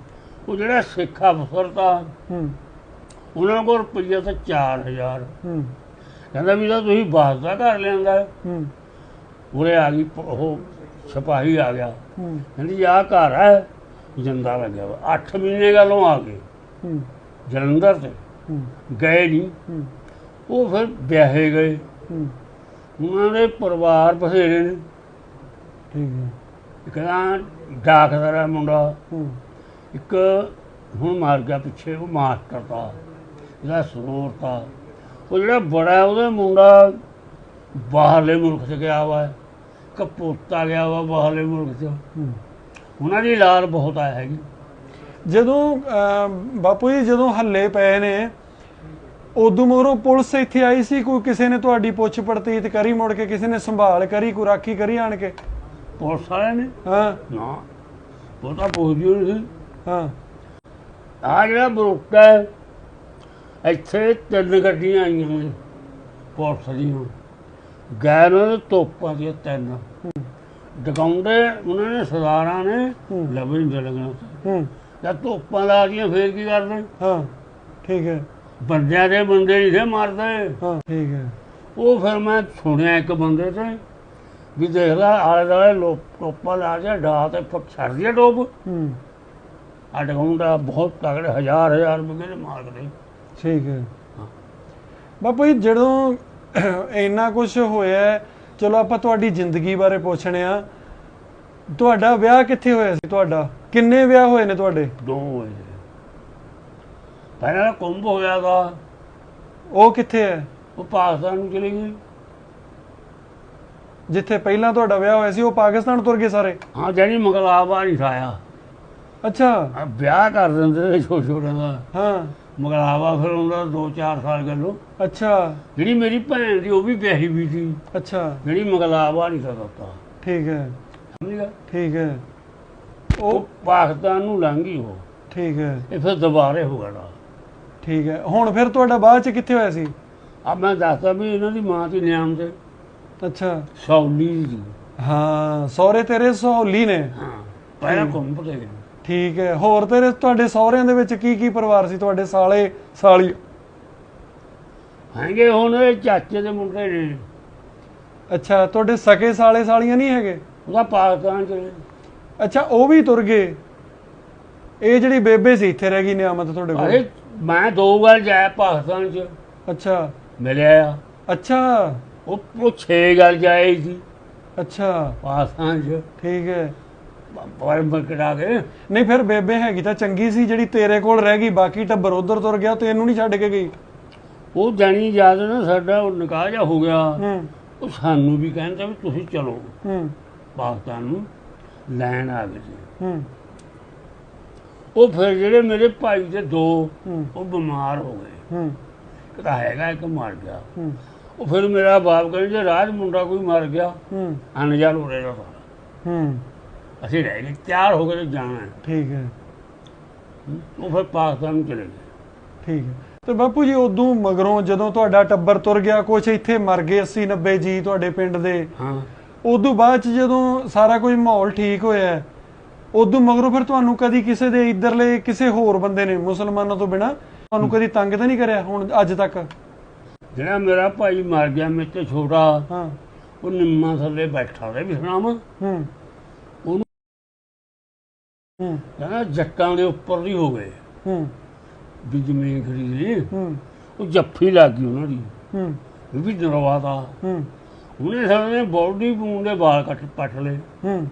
Speaker 1: ਉਹ ਜਿਹੜਾ ਸਿੱਖ ਅਫਸਰ ਤਾਂ
Speaker 2: ਹੂੰ।
Speaker 1: ਉਹਨਾਂ ਕੋਲ ਰੁਪਈਆ ਤਾਂ 4000
Speaker 2: ਹੂੰ।
Speaker 1: ਕਹਿੰਦਾ ਵੀ ਤਾਂ ਤੁਸੀਂ ਬਾਸ ਦਾ ਘਰ ਲਿਆਂਦਾ।
Speaker 2: ਹੂੰ।
Speaker 1: ਉਰੇ ਆ ਗਈ ਉਹ ਸਿਪਾਹੀ ਆ ਗਿਆ।
Speaker 2: ਹੂੰ।
Speaker 1: ਕਹਿੰਦੀ ਆਹ ਘਰ ਹੈ। ਜਿੰਦਾ ਲੱਗਿਆ ਵਾ। 8 ਮਹੀਨੇ ਗੱਲੋਂ ਆ ਗਏ।
Speaker 2: ਹੂੰ।
Speaker 1: ਜਲੰਧਰ ਤੇ। ਗਏ ਨਹੀਂ ਉਹ ਫਿਰ ਵਿਆਹੇ ਗਏ। ਉਹਨਾਂ ਦੇ ਪਰਿਵਾਰ ਬਥੇਰੇ ਨੇ।
Speaker 2: ਠੀਕ ਹੈ।
Speaker 1: ਇੱਕ ਤਾਂ ਡਾਕਦਾਰ ਹੈ ਮੁੰਡਾ ਇੱਕ ਹੁਣ ਮਾਰ ਗਿਆ ਪਿੱਛੇ ਉਹ ਮਾਸਟਰ ਦਾ ਇਹਦਾ ਸਰੋਰ ਦਾ ਉਹ ਜਿਹੜਾ ਬੜਾ ਉਹਦਾ ਮੁੰਡਾ ਬਾਹਰਲੇ ਮੁਲਕ 'ਚ ਗਿਆ ਵਾ। ਕਪੂਤਾ ਗਿਆ ਵਾ ਬਾਹਰਲੇ ਮੁਲਕ 'ਚ। ਉਹਨਾਂ ਦੀ ਲਾਲ ਬਹੁਤ ਆ ਹੈਗੀ।
Speaker 2: ਜਦੋਂ ਬਾਪੂ ਜੀ ਜਦੋਂ ਹੱਲੇ ਪਏ ਨੇ ਉਦੋਂ ਮਗਰੋਂ ਪੁਲਿਸ ਇੱਥੇ ਆਈ ਸੀ ਕੋਈ ਕਿਸੇ ਨੇ ਤੁਹਾਡੀ ਪੁੱਛ ਪੜਤੀਤ ਕਰੀ ਮੁੜ ਕੇ ਕਿਸੇ ਨੇ ਸੰਭਾਲ ਕਰੀ ਕੋਈ ਰਾਖੀ ਕਰੀ ਆਣ ਕੇ?
Speaker 1: ਪੁਲਿਸ ਵਾਲਿਆਂ ਨੇ।
Speaker 2: ਹਾਂ।
Speaker 1: ਨਾ ਉਹ ਤਾਂ ਪੁੱਛਦੀ ਨਹੀਂ ਸੀ।
Speaker 2: ਹਾਂ।
Speaker 1: ਆ ਜਿਹੜਾ ਬਰੋਟਾ ਹੈ ਇੱਥੇ ਤਿੰਨ ਗੱਡੀਆਂ ਆਈਆਂ ਨੇ ਪੁਲਿਸ ਦੀਆਂ। ਗੈਰਾਂ ਦੇ ਤੋਪਾਂ ਦੀਆਂ ਤਿੰਨ। ਡਕਾਉਂਦੇ ਉਹਨਾਂ ਨੇ ਸਰਦਾਰਾਂ ਨੇ
Speaker 2: ਹੂੰ।
Speaker 1: ਲੱਭੇ ਨਹੀਂ ਲੱਗਣਾ
Speaker 2: ਹੂੰ।
Speaker 1: ਜਦ ਤੋਪਾਂ ਲਾ ਦੀਆਂ ਫੇਰ ਕੀ ਕਰਦੇ?
Speaker 2: ਹਾਂ ਠੀਕ ਹੈ।
Speaker 1: ਬੰਦਿਆਂ ਦੇ ਬੰਦੇ ਨਹੀਂ ਸੀ ਮਾਰਦੇ।
Speaker 2: ਹਾਂ ਠੀਕ ਹੈ।
Speaker 1: ਉਹ ਫਿਰ ਮੈਂ ਸੁਣਿਆ ਇੱਕ ਬੰਦੇ ਤੇ। ਵੀ ਦੇਖਦਾ ਆਲੇ ਦੁਆਲੇ ਲੋਕ ਟੋਪਾਂ ਲਾ ਕੇ ਡਾ ਤੇ ਫੁੱਟ ਛੱਡਦੀ ਟੋਪ
Speaker 2: ਹੂੰ।
Speaker 1: ਡਕਾਉਂਦਾ ਬਹੁਤ ਤਗੜੇ ਹਜ਼ਾਰ ਹਜ਼ਾਰ ਰੁਪਏ ਦੇ ਮਾਰਦੇ
Speaker 2: ਠੀਕ ਹੈ। ਬਾਪੂ ਜੀ ਜਦੋਂ ਇੰਨਾ ਕੁਝ ਹੋਇਆ ਚਲੋ ਆਪਾਂ ਤੁਹਾਡੀ ਜ਼ਿੰਦਗੀ ਬਾਰੇ ਪੁੱਛਣੇ ਆ। ਤੁਹਾਡਾ ਵਿਆਹ ਕਿੱਥੇ ਹੋਇਆ ਸੀ ਤੁਹਾਡਾ? ਕਿੰਨੇ ਵਿਆਹ ਹੋਏ ਨੇ ਤੁਹਾਡੇ?
Speaker 1: ਦੋ ਹੋਏ ਨੇ। ਪਹਿਲਾਂ ਕੁੰਭ ਹੋਇਆ ਦਾ
Speaker 2: ਉਹ ਕਿੱਥੇ ਹੈ?
Speaker 1: ਉਹ ਪਾਕਿਸਤਾਨ ਨੂੰ ਚਲੀ ਗਈ
Speaker 2: ਜਿੱਥੇ ਪਹਿਲਾਂ ਤੁਹਾਡਾ ਵਿਆਹ ਹੋਇਆ ਸੀ ਉਹ ਪਾਕਿਸਤਾਨ ਤੁਰ ਗਏ ਸਾਰੇ?
Speaker 1: ਹਾਂ ਜਿਹੜੀ ਮਗਲਾਬਾ ਨਹੀਂ ਖਾਇਆ।
Speaker 2: ਅੱਛਾ।
Speaker 1: ਆ ਵਿਆਹ ਕਰ ਦਿੰਦੇ ਨੇ ਛੋਟੇ ਛੋਟੇ ਦਾ।
Speaker 2: ਹਾਂ।
Speaker 1: ਮਗਲਾਬਾ ਫਿਰ ਉਹਦਾ 2-4 ਸਾਲ ਗੱਲੋਂ
Speaker 2: ਅੱਛਾ।
Speaker 1: ਜਿਹੜੀ ਮੇਰੀ ਭੈਣ ਦੀ ਉਹ ਵੀ ਵਿਆਹੀ ਵੀ ਸੀ।
Speaker 2: ਅੱਛਾ।
Speaker 1: ਜਿਹੜੀ ਮਗਲਾਬਾ ਨਹੀਂ ਸਕਦਾ
Speaker 2: ਠੀਕ ਹੈ।
Speaker 1: ਸਮਝ ਗਿਆ?
Speaker 2: ਠੀਕ ਹੈ। ਉਹ
Speaker 1: ਪਾਕਿਸਤਾਨ ਨੂੰ ਲੰਘ ਗਈ ਉਹ।
Speaker 2: ਠੀਕ ਹੈ।
Speaker 1: ਇਹ ਫਿਰ ਦੁਬਾਰੇ ਹੋ ਗਿਆ
Speaker 2: ਠੀਕ ਹੈ। ਹੁਣ ਫਿਰ ਤੁਹਾਡਾ ਬਾਅਦ ਚ ਕਿੱਥੇ ਹੋਇਆ ਸੀ?
Speaker 1: ਆ ਮੈਂ ਦੱਸਦਾ ਵੀ ਇਹਨਾਂ ਦੀ ਮਾਂ ਦੀ ਨਿਆਮ ਤੇ।
Speaker 2: ਅੱਛਾ।
Speaker 1: ਸੌਲੀ ਸੀ
Speaker 2: ਹਾਂ ਸਹੁਰੇ ਤੇਰੇ ਸਹੌਲੀ ਨੇ।
Speaker 1: ਹਾਂ ਪਹਿਲਾਂ ਕੁੰਭ ਤੇ ਗਏ
Speaker 2: ਠੀਕ ਹੈ। ਹੋਰ ਤੇਰੇ ਤੁਹਾਡੇ ਸਹੁਰਿਆਂ ਦੇ ਵਿੱਚ ਕੀ ਕੀ ਪਰਿਵਾਰ ਸੀ? ਤੁਹਾਡੇ ਸਾਲੇ ਸਾਲੀ।
Speaker 1: ਹੈਗੇ ਹੁਣ ਇਹ ਚਾਚੇ ਦੇ ਮੁੰਡੇ ਨੇ।
Speaker 2: ਅੱਛਾ ਤੁਹਾਡੇ ਸਕੇ ਸਾਲੇ ਸਾਲੀਆਂ ਨਹੀਂ ਹੈਗੇ?
Speaker 1: ਉਹਦਾ ਪਾਕਿਸਤਾਨ ਚ
Speaker 2: ਅੱਛਾ ਉਹ ਵੀ ਤੁਰ ਗਏ। ਇਹ ਜਿਹੜੀ ਬੇਬੇ ਸੀ ਇੱਥੇ ਰਹਿ ਗਈ ਨਿਆਮਤ ਤੁਹਾਡੇ
Speaker 1: ਅਰੇ
Speaker 2: ਕੋਲ
Speaker 1: ਮੈਂ ਦੋ ਵਾਰ ਜਾਇਆ ਪਾਕਿਸਤਾਨ ਚ।
Speaker 2: ਅੱਛਾ।
Speaker 1: ਮਿਲਿਆ। ਆ
Speaker 2: ਅੱਛਾ।
Speaker 1: ਉਹ ਉਹ ਛੇ ਗੱਲ ਜਾਏ ਸੀ।
Speaker 2: ਅੱਛਾ।
Speaker 1: ਪਾਕਿਸਤਾਨ ਚ
Speaker 2: ਠੀਕ ਹੈ।
Speaker 1: ਪਰ ਮਕੜਾ ਕੇ
Speaker 2: ਨਹੀਂ ਫਿਰ ਬੇਬੇ ਹੈਗੀ ਤਾਂ ਚੰਗੀ ਸੀ ਜਿਹੜੀ ਤੇਰੇ ਕੋਲ ਰਹਿ ਗਈ ਬਾਕੀ ਟੱਬਰ ਉਧਰ ਤੁਰ ਗਿਆ ਤੈਨੂੰ ਨਹੀਂ ਛੱਡ ਕੇ ਗਈ।
Speaker 1: ਉਹ ਜਾਣੀ ਯਾਦ ਨਾ ਸਾਡਾ ਉਹ ਨਿਕਾਹ ਜਾ ਹੋ ਗਿਆ।
Speaker 2: ਹੂੰ।
Speaker 1: ਉਹ ਸਾਨੂੰ ਵੀ ਕਹਿੰਦੇ ਵੀ ਤੁਸੀਂ ਚਲੋ।
Speaker 2: ਹੂੰ।
Speaker 1: ਪਾਕਿਸਤਾਨ ਨੂੰ ਲੈਣ ਆ ਗਏ
Speaker 2: ਹੂੰ।
Speaker 1: ਉਹ ਫਿਰ ਜਿਹੜੇ ਮੇਰੇ ਭਾਈ ਦੇ ਦੋ ਉਹ ਬਿਮਾਰ ਹੋ ਗਏ।
Speaker 2: ਹੂੰ।
Speaker 1: ਇੱਕ ਤਾਂ ਹੈਗਾ ਇੱਕ ਮਰ ਗਿਆ।
Speaker 2: ਹੂੰ।
Speaker 1: ਉਹ ਫਿਰ ਮੇਰਾ ਬਾਪ ਕਹਿੰਦੇ ਜੇ ਰਾਜ ਮੁੰਡਾ ਕੋਈ ਮਰ ਗਿਆ
Speaker 2: ਹੂੰ।
Speaker 1: ਅਨਜਾਨ ਹੋ ਰਿਹਾ
Speaker 2: ਹੂੰ।
Speaker 1: ਅਸੀਂ ਰਹਿ ਗਏ ਤਿਆਰ ਹੋ ਤੇ ਜਾਣਾ ਹੈ।
Speaker 2: ਠੀਕ ਹੈ।
Speaker 1: ਉਹ ਫਿਰ ਪਾਕਿਸਤਾਨ ਨੂੰ ਚਲੇ ਗਏ।
Speaker 2: ਠੀਕ ਹੈ। ਤੇ ਬਾਪੂ ਜੀ ਉਦੋਂ ਮਗਰੋਂ ਜਦੋਂ ਤੁਹਾਡਾ ਟੱਬਰ ਤੁਰ ਗਿਆ ਕੁਛ ਇੱਥੇ ਮਰ ਗਏ 80 90 ਜੀ ਤੁਹਾਡੇ ਪਿੰਡ ਦੇ।
Speaker 1: ਹਾਂ।
Speaker 2: ਉਦੋਂ ਬਾਅਦ ਚ ਜਦੋਂ ਸਾਰਾ ਕੁਝ ਮਾਹੌਲ ਠੀਕ ਹੋਇਆ ਉਦੋਂ ਮਗਰੋਂ ਫਿਰ ਤੁਹਾਨੂੰ ਕਦੀ ਕਿਸੇ ਦੇ ਇਧਰਲੇ ਕਿਸੇ ਹੋਰ ਬੰਦੇ ਨੇ ਮੁਸਲਮਾਨਾਂ ਤੋਂ ਬਿਨਾ ਤੁਹਾਨੂੰ ਕਦੀ ਤੰਗ ਤਾਂ ਨਹੀਂ ਕਰਿਆ ਹੁਣ ਅੱਜ ਤੱਕ?
Speaker 1: ਜਿਹੜਾ ਮੇਰਾ ਭਾਈ ਮਰ ਗਿਆ ਮੇਰੇ ਤੇ ਛੋਟਾ
Speaker 2: ਹਾਂ।
Speaker 1: ਉਹ ਨਿੰਮਾ ਥੱਲੇ ਬੈਠਾ ਰਿਹਾ ਵਿਸ਼ਰਾਮ
Speaker 2: ਹੂੰ।
Speaker 1: ਉਹਨੂੰ
Speaker 2: ਹੂੰ।
Speaker 1: ਕਹਿੰਦਾ ਜੱਟਾਂ ਦੇ ਉੱਪਰ ਦੀ ਹੋ ਗਏ।
Speaker 2: ਹੂੰ।
Speaker 1: ਵੀ ਜ਼ਮੀਨ ਖਰੀਦ ਲਈ।
Speaker 2: ਹੂੰ।
Speaker 1: ਉਹ ਜੱਫੀ ਲੱਗ ਗਈ ਉਹਨਾਂ ਦੀ।
Speaker 2: ਹੂੰ।
Speaker 1: ਵੀ ਨਰਵਾਦਾ
Speaker 2: ਹੂੰ।
Speaker 1: ਉਹਨੇ ਸਾਰੇ ਨੇ ਬੋਡੀ ਪੂਣ ਦੇ ਵਾਲ ਕੱਟ ਪੱਟ ਲਏ।
Speaker 2: ਹੂੰ।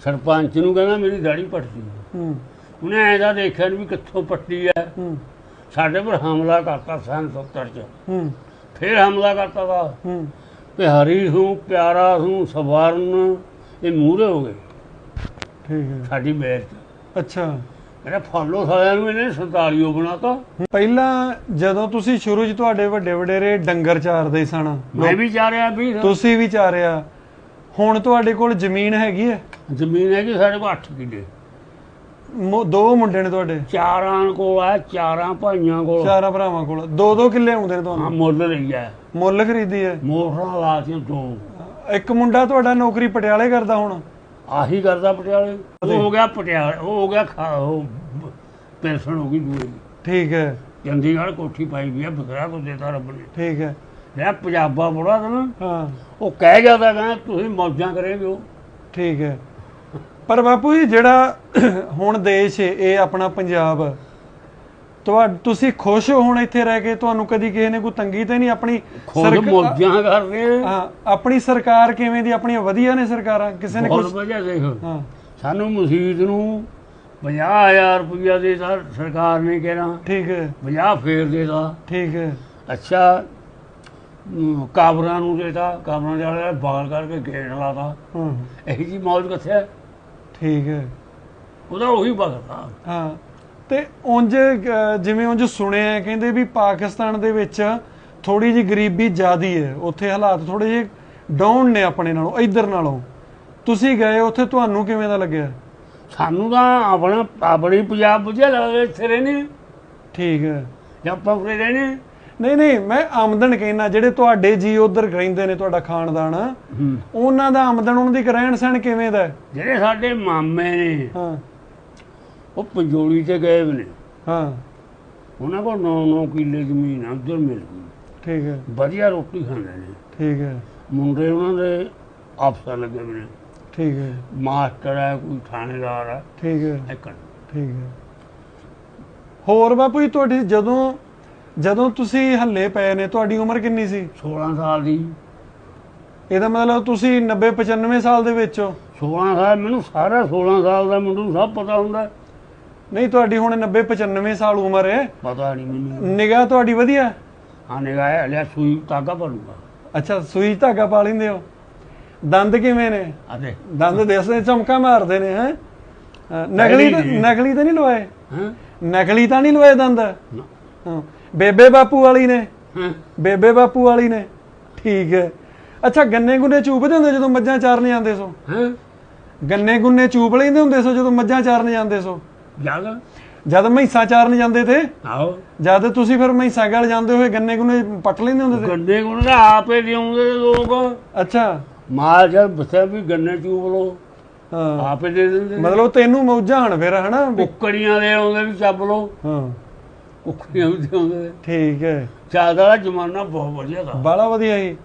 Speaker 1: ਸਰਪੰਚ ਨੂੰ ਕਹਿੰਦਾ ਮੇਰੀ ਦਾੜੀ ਪੱਟਦੀ
Speaker 2: ਹੂੰ।
Speaker 1: ਉਹਨੇ ਐਦਾ ਦੇਖਿਆ ਨੀ ਵੀ ਕਿੱਥੋਂ ਪੱਟੀ ਐ
Speaker 2: ਹੂੰ।
Speaker 1: ਸਾਡੇ ਪਰ ਹਮਲਾ ਕਰਤਾ ਸਨ 70 ਚ।
Speaker 2: ਹੂੰ।
Speaker 1: ਫਿਰ ਹਮਲਾ ਕਰਤਾ
Speaker 2: ਹੂੰ।
Speaker 1: ਤੇ ਹਰੀ ਹੂੰ ਪਿਆਰਾ ਹੂੰ ਸਵਰਨ ਇਹ ਮੂਹਰੇ ਹੋ ਗਏ।
Speaker 2: ਠੀਕ ਹੈ।
Speaker 1: ਸਾਡੀ ਮੈਚ ਚ।
Speaker 2: ਅੱਛਾ।
Speaker 1: ਮੇਰੇ ਫਾਲੋ ਸਾਰਿਆਂ ਨੂੰ ਇਹਨੇ 47 ਬਣਾਤਾ।
Speaker 2: ਪਹਿਲਾਂ ਜਦੋਂ ਤੁਸੀਂ ਸ਼ੁਰੂ 'ਚ ਤੁਹਾਡੇ ਵੱਡੇ ਵਡੇਰੇ ਡੰਗਰ ਚਾਰਦੇ ਸਨ
Speaker 1: ਮੈਂ ਵੀ ਚਾਹ ਰਿਹਾ ਵੀ
Speaker 2: ਤੁਸੀਂ ਵੀ ਚਾਰਿਆ। ਹੁਣ ਤੁਹਾਡੇ ਕੋਲ ਜ਼ਮੀਨ ਹੈਗੀ ਹੈ?
Speaker 1: ਜ਼ਮੀਨ ਹੈ ਕਿ ਸਾਡੇ ਕੋਲ 8 ਕਿੱਲੇ।
Speaker 2: ਦੋ ਮੁੰਡੇ ਨੇ ਤੁਹਾਡੇ?
Speaker 1: ਚਾਰਾਂ ਕੋਲ ਆ ਚਾਰਾਂ ਭਾਈਆਂ ਕੋਲ।
Speaker 2: ਚਾਰਾਂ ਭਰਾਵਾਂ ਕੋਲ। ਦੋ ਦੋ ਕਿੱਲੇ ਆਉਂਦੇ ਨੇ
Speaker 1: ਹਾਂ
Speaker 2: ਤੁਹਾਨੂੰ?
Speaker 1: ਮੁੱਲ ਲਈ ਐ
Speaker 2: ਮੁੱਲ ਖਰੀਦੀ ਹੈ
Speaker 1: ਮੋਟਰਾਂ ਲਾਤੀਆਂ ਦੋ।
Speaker 2: ਇੱਕ ਮੁੰਡਾ ਤੁਹਾਡਾ ਨੌਕਰੀ ਪਟਿਆਲੇ ਕਰਦਾ ਹੁਣ?
Speaker 1: ਆਹੀ ਕਰਦਾ ਪਟਿਆਲੇ। ਉਹ ਹੋ ਗਿਆ ਪਟਿਆਲੇ ਉਹ ਹੋ ਗਿਆ ਖਾ ਉਹ ਪੈਨਸ਼ਨ ਹੋ ਗਈ ਦੂਏ ਦੀ।
Speaker 2: ਠੀਕ ਹੈ।
Speaker 1: ਚੰਡੀਗੜ੍ਹ ਕੋਠੀ ਪਾਈ ਵੀ ਆ ਬਥੇਰਾ ਕੋ ਦੇਤਾ ਰੱਬ ਨੇ।
Speaker 2: ਠੀਕ ਹੈ।
Speaker 1: ਮੈਂ ਪੰਜਾਬਾ ਬੜਾ ਤਾ ਨਾ।
Speaker 2: ਹਾਂ।
Speaker 1: ਉਹ ਕਹਿ ਜਾਂਦਾ ਕਹਿੰਦਾ ਤੁਸੀਂ ਮੌਜਾਂ ਕਰੇਗੇ ਹੋ
Speaker 2: ਠੀਕ ਹੈ। ਪਰ ਬਾਪੂ ਜੀ ਜਿਹੜਾ ਹੁਣ ਦੇਸ਼ ਹੈ ਇਹ ਆਪਣਾ ਪੰਜਾਬ ਤੁਹਾ ਤੁਸੀਂ ਖੁਸ਼ ਹੋ ਹੁਣ ਇੱਥੇ ਰਹਿ ਕੇ ਤੁਹਾਨੂੰ ਕਦੀ ਕਿਸੇ ਨੇ ਕੋਈ ਤੰਗੀ ਤੇ ਨਹੀਂ ਆਪਣੀ
Speaker 1: ਖੁਦ ਮੌਜਾਂ ਕਰਦੇ
Speaker 2: ਹਾਂ ਆਪਣੀ ਸਰਕਾਰ ਕਿਵੇਂ ਦੀ ਆਪਣੀਆਂ ਵਧੀਆ ਨੇ ਸਰਕਾਰਾਂ? ਕਿਸੇ ਨੇ ਕੁਝ
Speaker 1: ਵਜ੍ਹਾ ਦੇਖ।
Speaker 2: ਹਾਂ।
Speaker 1: ਸਾਨੂੰ ਮਸਜਿਦ ਨੂੰ 50000 ਰੁਪਇਆ ਦੇਤਾ ਸਰਕਾਰ ਨੇ ਕਹਿਣਾ।
Speaker 2: ਠੀਕ ਹੈ।
Speaker 1: 50 ਫੇਰ ਦੇਤਾ
Speaker 2: ਠੀਕ ਹੈ।
Speaker 1: ਅੱਛਾ ਕਾਬਰਾਂ ਨੂੰ ਦੇਤਾ ਕਾਬਰਾਂ ਦੇ ਵਾਲੇ ਬਾਲ ਕਰਕੇ ਗੇਟ ਲਾਤਾ
Speaker 2: ਹਾਂ।
Speaker 1: ਇਹੀ ਜੀ ਮੌਜ ਕਿੱਥੇ ਹੈ?
Speaker 2: ਠੀਕ ਹੈ।
Speaker 1: ਉਹਦਾ ਉਹੀ ਆ
Speaker 2: ਹਾਂ। ਤੇ ਉਂਝ ਜਿਵੇਂ ਉਂਝ ਸੁਣਿਆ ਕਹਿੰਦੇ ਵੀ ਪਾਕਿਸਤਾਨ ਦੇ ਵਿੱਚ ਥੋੜੀ ਜੀ ਗਰੀਬੀ ਜ਼ਿਆਦੀ ਹੈ। ਉੱਥੇ ਹਾਲਾਤ ਥੋੜੇ ਜਿਹੇ ਡਾਊਨ ਨੇ ਆਪਣੇ ਨਾਲੋਂ ਇੱਧਰ ਨਾਲੋਂ। ਤੁਸੀਂ ਗਏ ਉੱਥੇ ਤੁਹਾਨੂੰ ਕਿਵੇਂ ਦਾ ਲੱਗਿਆ?
Speaker 1: ਸਾਨੂੰ ਤਾਂ ਆਪਣਾ ਆਪਣੀ ਪੰਜਾਬ ਵਧੀਆ ਲੱਗਦਾ ਇੱਥੇ ਰਹਿੰਦੇ
Speaker 2: ਠੀਕ ਹੈ।
Speaker 1: ਜਾਂ ਆਪਾਂ ਰਹਿੰਦੇ
Speaker 2: ਨਹੀਂ ਨਹੀਂ ਮੈਂ ਆਮਦਨ ਕਹਿਣਾ ਜਿਹੜੇ ਤੁਹਾਡੇ ਜੀ ਉਧਰ ਰਹਿੰਦੇ ਨੇ ਤੁਹਾਡਾ ਖਾਨਦਾਨ ਉਹਨਾਂ ਦਾ ਆਮਦਨ ਉਹਨਾਂ ਦੀ ਰਹਿਣ ਸਹਿਣ ਕਿਵੇਂ ਦਾ ਹੈ?
Speaker 1: ਜਿਹੜੇ ਸਾਡੇ ਮਾਮੇ ਨੇ
Speaker 2: ਹਾਂ।
Speaker 1: ਉਹ ਪੰਜੋੜੀ ਤੇ ਗਏ ਵੀ ਨੇ।
Speaker 2: ਹਾਂ।
Speaker 1: ਉਹਨਾਂ ਕੋਲ 9-9 ਕਿੱਲੇ ਜ਼ਮੀਨ ਆ ਉਧਰ ਮਿਲ ਗਈ।
Speaker 2: ਠੀਕ ਹੈ।
Speaker 1: ਵਧੀਆ ਰੋਟੀ ਖਾਂਦੇ ਨੇ।
Speaker 2: ਠੀਕ ਹੈ।
Speaker 1: ਮੁੰਡੇ ਉਹਨਾਂ ਦੇ ਅਫਸਰ ਲੱਗੇ ਨੇ।
Speaker 2: ਠੀਕ ਹੈ।
Speaker 1: ਮਾਸਟਰ ਹੈ ਕੋਈ ਥਾਣੇਦਾਰ ਹੈ।
Speaker 2: ਠੀਕ ਹੈ।
Speaker 1: ਇੱਕ
Speaker 2: ਠੀਕ ਹੈ। ਹੋਰ ਬਾਪੂ ਜੀ ਤੁਹਾਡੀ ਜਦੋਂ ਜਦੋਂ ਤੁਸੀਂ ਹੱਲੇ ਪਏ ਨੇ ਤੁਹਾਡੀ ਉਮਰ ਕਿੰਨੀ ਸੀ?
Speaker 1: 16 ਸਾਲ ਦੀ।
Speaker 2: ਇਹਦਾ ਮਤਲਬ ਤੁਸੀਂ 90 95 ਸਾਲ ਦੇ ਵਿੱਚ ਹੋ।
Speaker 1: 16 ਸਾਲ ਮੈਨੂੰ ਸਾਰਾ 16 ਸਾਲ ਦਾ ਮੈਨੂੰ ਸਭ ਪਤਾ ਹੁੰਦਾ।
Speaker 2: ਨਹੀਂ ਤੁਹਾਡੀ ਹੁਣ 90 95 ਸਾਲ ਉਮਰ ਹੈ।
Speaker 1: ਪਤਾ ਨਹੀਂ ਮੈਨੂੰ।
Speaker 2: ਨਿਗਾਹ ਤੁਹਾਡੀ ਵਧੀਆ
Speaker 1: ਆਨੇ ਗਾਇਆ ਲਿਆ ਸੂਈ ਤਾਗਾ ਪੜੂਗਾ
Speaker 2: ਅੱਛਾ ਸੂਈ ਧਾਗਾ ਪਾ ਲੈਂਦੇ ਹੋ। ਦੰਦ ਕਿਵੇਂ ਨੇ?
Speaker 1: ਅਤੇ
Speaker 2: ਦੰਦ ਦੇਸਦੇ ਚਮਕਾ ਮਾਰਦੇ ਨੇ ਹੈ? ਨਕਲੀ। ਨਕਲੀ ਤਾਂ ਨਹੀਂ ਲਵਾਏ?
Speaker 1: ਹਾਂ?
Speaker 2: ਨਕਲੀ ਤਾਂ ਨਹੀਂ ਲਵਾਏ ਦੰਦ? ਹਾਂ। ਬੇਬੇ ਬਾਪੂ ਵਾਲੀ ਨੇ।
Speaker 1: ਹਾਂ।
Speaker 2: ਬੇਬੇ ਬਾਪੂ ਵਾਲੀ ਨੇ। ਠੀਕ ਹੈ। ਅੱਛਾ ਗੰਨੇ ਗੁੰਨੇ ਚੂਪਦੇ ਹੁੰਦੇ ਜਦੋਂ ਮੱਝਾਂ ਚਾਰਨ ਜਾਂਦੇ ਸੋ?
Speaker 1: ਹਾਂ।
Speaker 2: ਗੰਨੇ ਗੁੰਨੇ ਚੂਪ ਲੈਂਦੇ ਹੁੰਦੇ ਸੋ ਜਦੋਂ ਮੱਝਾਂ ਚਾਰਨ ਜਾਂਦੇ ਸੋ?
Speaker 1: ਜਗ
Speaker 2: ਜਦ ਮਹੀਂਸਾ ਚਾਰਨ ਜਾਂਦੇ ਤੇ?
Speaker 1: ਆਓ
Speaker 2: ਜਦ ਤੁਸੀਂ ਫਿਰ ਮਹੀਂਸਾ ਗਲ ਜਾਂਦੇ ਹੋਏ ਗੰਨੇ ਗੁੰਨੇ ਪੱਟ ਲੈਂਦੇ ਹੁੰਦੇ ਤੇ?
Speaker 1: ਗੰਨੇ ਤਾਂ ਆਪੇ ਲਿਆਉਂਦੇ ਲੋਕ।
Speaker 2: ਅੱਛਾ।
Speaker 1: ਮਾਲ ਜਦ ਬਸਿਆ ਵੀ ਗੰਨੇ ਚੂਬ ਲੋ
Speaker 2: ਹਾਂ।
Speaker 1: ਆਪੇ ਦੇ ਦਿੰਦੇ
Speaker 2: ਮਤਲਬ ਤੈਨੂੰ ਮੌਜਾਂ ਹਣ ਫਿਰ ਹਨਾ? ਵੀ-
Speaker 1: ਕੁੱਕੜੀਆਂ ਦੇ ਆਉਂਦੇ ਵੀ ਚੱਬ ਲੋ
Speaker 2: ਹਾਂ।
Speaker 1: ਕੁੱਕੜੀਆਂ ਵੀ ਦੇ ਆਉਂਦੇ
Speaker 2: ਠੀਕ ਹੈ।
Speaker 1: ਚਾਦਰ ਦਾ ਜ਼ਮਾਨਾ ਬਹੁਤ ਵਧੀਆ ਦਾ।
Speaker 2: ਬਾਲਾ ਵਧੀਆ ਜੀ।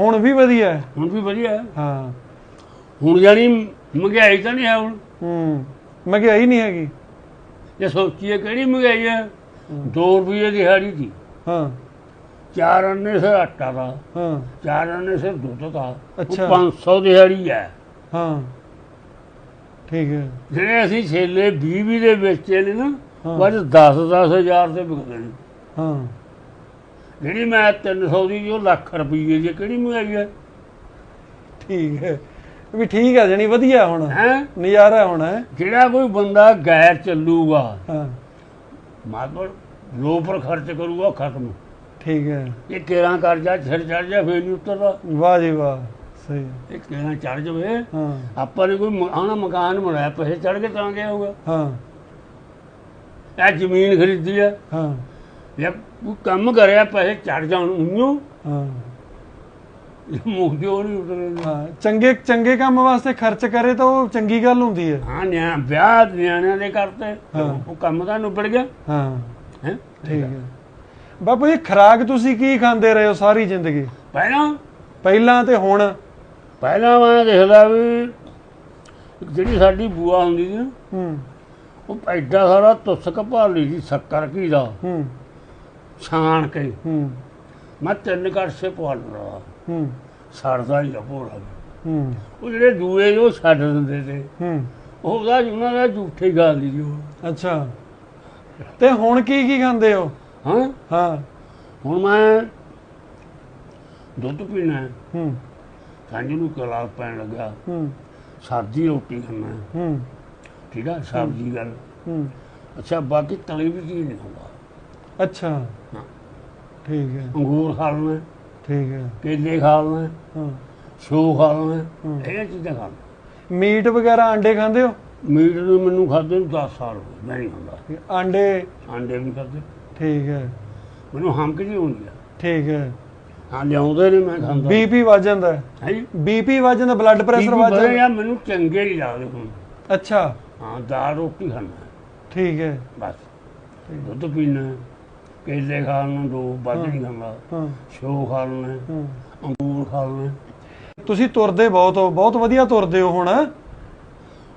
Speaker 2: ਹੁਣ ਵੀ ਵਧੀਆ ਹੈ।
Speaker 1: ਹੁਣ ਵੀ ਵਧੀਆ ਹੈ।
Speaker 2: ਹਾਂ।
Speaker 1: ਹੁਣ ਜਾਨੀ ਮਹਿੰਗਾਈ ਤਾਂ ਨਹੀਂ ਹੈ ਹੁਣ।
Speaker 2: ਹੂੰ। ਮਹਿੰਗਾਈ ਨਹੀਂ ਹੈਗੀ।
Speaker 1: ਜੇ ਸੋਚੀਏ ਕਿਹੜੀ ਮਹਿੰਗਾਈ ਹੈ। 2 ਰੁਪਏ ਦਿਹਾੜੀ ਦੀ।
Speaker 2: ਹਾਂ।
Speaker 1: ਚਾਰ ਅੰਨੇ ਸੇ ਆਟਾ ਦਾ।
Speaker 2: ਹਾਂ।
Speaker 1: ਚਾਰ ਅੰਨੇ ਸੇ ਦੁੱਧ ਦਾ।
Speaker 2: ਅੱਛਾ।
Speaker 1: 500 ਦਿਹਾੜੀ ਹੈ।
Speaker 2: ਹਾਂ। ਠੀਕ ਹੈ।
Speaker 1: ਜਿਹੜੇ ਅਸੀਂ ਛੇਲੇ 20 20 ਦੇ ਵੇਚੇ ਨੇ ਨਾ। ਬਸ 10 10000 ਦੇ ਵਿਕਦੇ ਨੇ
Speaker 2: ਹਾਂ।
Speaker 1: ਜਿਹੜੀ ਮੈਂ 300 ਦੀ ਉਹ ਲੱਖ ਰੁਪਏ ਦੀ ਕਿਹੜੀ ਮਹਿੰਗਾਈ ਹੈ
Speaker 2: ਠੀਕ ਹੈ। ਵੀ ਠੀਕ ਹੈ ਜਣੀ ਵਧੀਆ ਹੁਣ।
Speaker 1: ਹੈ?
Speaker 2: ਨਜ਼ਾਰਾ ਹੁਣ ਹੈ?
Speaker 1: ਜਿਹੜਾ ਕੋਈ ਬੰਦਾ ਗੈਰ ਚੱਲੂਗਾ
Speaker 2: ਹਾਂ।
Speaker 1: ਮਤਲਬ ਲੋ ਪਰ ਖਰਚ ਕਰੂਗਾ ਖਤਮ।
Speaker 2: ਠੀਕ ਹੈ।
Speaker 1: ਇਹ ਕੇਰਾਂ ਕਰ ਜਾ ਛੜ ਚੜ ਜਾ ਫੇਰ ਨਹੀਂ ਉਤਰਦਾ।
Speaker 2: ਵਾਹ ਜੀ ਵਾਹ ਸਹੀ।
Speaker 1: ਇਹ ਕੇਰਾਂ ਚੜ ਜਾਵੇ।
Speaker 2: ਹਾਂ।
Speaker 1: ਆਪਾਂ ਨੇ ਕੋਈ ਆਣਾ ਮਕਾਨ ਬਣਾਇਆ ਪੈਸੇ ਚੜ ਕੇ ਤਾਂ ਗਿਆ ਹੋਊਗਾ।
Speaker 2: ਹਾਂ।
Speaker 1: ਇਹ ਜ਼ਮੀਨ ਖਰੀਦੀ ਆ।
Speaker 2: ਹਾਂ।
Speaker 1: ਜਾਂ ਕੋਈ ਕੰਮ ਕਰਿਆ ਪੈਸੇ ਚੜ ਜਾਣ ਉਹਨੂੰ
Speaker 2: ਹਾਂ।
Speaker 1: ਮੁਖ ਜੋ ਨਹੀਂ ਉਤਰਦੇ
Speaker 2: ਹਾਂ। ਚੰਗੇ ਚੰਗੇ ਕੰਮ ਵਾਸਤੇ ਖਰਚ ਕਰੇ ਤਾਂ ਉਹ ਚੰਗੀ ਗੱਲ ਹੁੰਦੀ ਹੈ
Speaker 1: ਹਾਂ ਨਿਆ ਵਿਆਹ ਨਿਆਣਿਆਂ ਦੇ ਕਰਤੇ। ਉਹ ਕੰਮ ਤਾਂ ਨਿਬੜ ਗਿਆ।
Speaker 2: ਹਾਂ।
Speaker 1: ਹੈ?
Speaker 2: ਠੀਕ ਹੈ ਬਾਪੂ ਜੀ ਖਰਾਕ ਤੁਸੀਂ ਕੀ ਖਾਂਦੇ ਰਹੇ ਹੋ ਸਾਰੀ ਜ਼ਿੰਦਗੀ?
Speaker 1: ਪਹਿਲਾਂ?
Speaker 2: ਪਹਿਲਾਂ ਤੇ ਹੁਣ?
Speaker 1: ਪਹਿਲਾਂ ਮੈਂ ਦੇਖਦਾ ਵੀ ਜਿਹੜੀ ਸਾਡੀ ਬੂਆ ਹੁੰਦੀ ਸੀ ਨਾ
Speaker 2: ਹੂੰ।
Speaker 1: ਉਹ ਐਡਾ ਸਾਰਾ ਤੁਸ ਘਪਾਲੀ ਸੀ ਸ਼ੱਕਰ ਘੀ ਦਾ।
Speaker 2: ਹੂੰ।
Speaker 1: ਛਾਣ ਕੇ।
Speaker 2: ਹੂੰ।
Speaker 1: ਮੈਂ ਤਿੰਨ ਕੜਛੇ ਪਵਾ ਲੜਾ
Speaker 2: ਹੂੰ।
Speaker 1: ਸੜਦਾ ਹੀ ਭੋਰਾ
Speaker 2: ਹੂੰ।
Speaker 1: ਉਹ ਜਿਹੜੇ ਦੂਏ ਜੋ ਛੱਡ ਦਿੰਦੇ ਤੇ
Speaker 2: ਹੂੰ।
Speaker 1: ਉਹ ਉਹਦਾ ਉਹਨਾਂ ਦਾ ਝੂਠੇ ਗੱਲ ਦੀ ਉਹ।
Speaker 2: ਅੱਛਾ। ਤੇ ਹੁਣ ਕੀ ਕੀ ਖਾਂਦੇ ਹੋ?
Speaker 1: ਹਾਂ।
Speaker 2: ਹਾਂ।
Speaker 1: ਹੁਣ ਮੈਂ ਦੁੱਧ ਪੀਣਾ। ਹੈ।
Speaker 2: ਹੂੰ
Speaker 1: ਸਾਂਝ ਨੂੰ ਕਲਾਸ ਪੈਣ ਲੱਗਾ।
Speaker 2: ਹੂੰ।
Speaker 1: ਸਾਦੀ ਰੋਟੀ ਖਾਣਾ ਹੂੰ। ਠੀਕ ਆ ਸਬਜ਼ੀ ਗੱਲ।
Speaker 2: ਹੂੰ।
Speaker 1: ਅੱਛਾ ਬਾਕੀ ਤਲੀ ਵੀ ਚੀਜ਼ ਨਹੀਂ ਹੁੰਦਾ।
Speaker 2: ਅੱਛਾ।
Speaker 1: ਹਾਂ।
Speaker 2: ਠੀਕ ਹੈ।
Speaker 1: ਅੰਗੂਰ ਖਾ ਲੈਣਾ
Speaker 2: ਠੀਕ ਹੈ।
Speaker 1: ਕੇਲੇ ਖਾ ਲੈਣਾ
Speaker 2: ਹਾਂ।
Speaker 1: ਸ਼ੋ ਖਾ
Speaker 2: ਹੂੰ।
Speaker 1: ਇਹ ਚੀਜ਼ਾਂ ਖਾ
Speaker 2: ਮੀਟ ਵਗੈਰਾ ਆਂਡੇ ਖਾਂਦੇ ਹੋ?
Speaker 1: ਮੀਟ ਨੂੰ ਮੈਨੂੰ ਖਾਦੇ ਨੂੰ 10 ਸਾਲ ਹੋ ਗਏ ਮੈਂ ਨਹੀਂ ਖਾਂਦਾ।
Speaker 2: ਆਂਡੇ?
Speaker 1: ਆਂਡੇ ਵੀ ਖਾਦੇ।
Speaker 2: ਠੀਕ ਹੈ।
Speaker 1: ਮੈਨੂੰ ਹਮਕ ਜੀ ਹੁੰਦੀ ਆ।
Speaker 2: ਠੀਕ ਹੈ।
Speaker 1: ਹਾਂ ਲਿਆਉਂਦੇ ਨੇ ਮੈਂ ਖਾਂਦਾ।
Speaker 2: ਬੀਪੀ ਵੱਜ ਜਾਂਦਾ ਹੈ। ਬੀਪੀ ਵੱਜ ਜਾਂਦਾ ਬਲੱਡ ਪ੍ਰੈਸ਼ਰ ਵੱਜ ਜਾਂਦਾ
Speaker 1: ਮੈਨੂੰ ਚੰਗੇ ਨਹੀਂ ਲੱਗਦੇ ਹੁਣ।
Speaker 2: ਅੱਛਾ।
Speaker 1: ਹਾਂ ਦਾਲ ਰੋਟੀ ਖਾਣਾ
Speaker 2: ਠੀਕ ਹੈ।
Speaker 1: ਬਸ। ਦੁੱਧ ਪੀਣਾ ਕੇਲੇ ਖਾ ਲੈਣਾ ਦੋ ਵੱਧ ਨਹੀਂ
Speaker 2: ਹਾਂ।
Speaker 1: ਸ਼ੋ ਖਾ ਲੈਣਾ ਅੰਗੂਰ ਖਾ ਲੈਣਾ
Speaker 2: ਤੁਸੀਂ ਤੁਰਦੇ ਬਹੁਤ ਹੋ ਬਹੁਤ ਵਧੀਆ ਤੁਰਦੇ ਹੋ ਹੁਣ।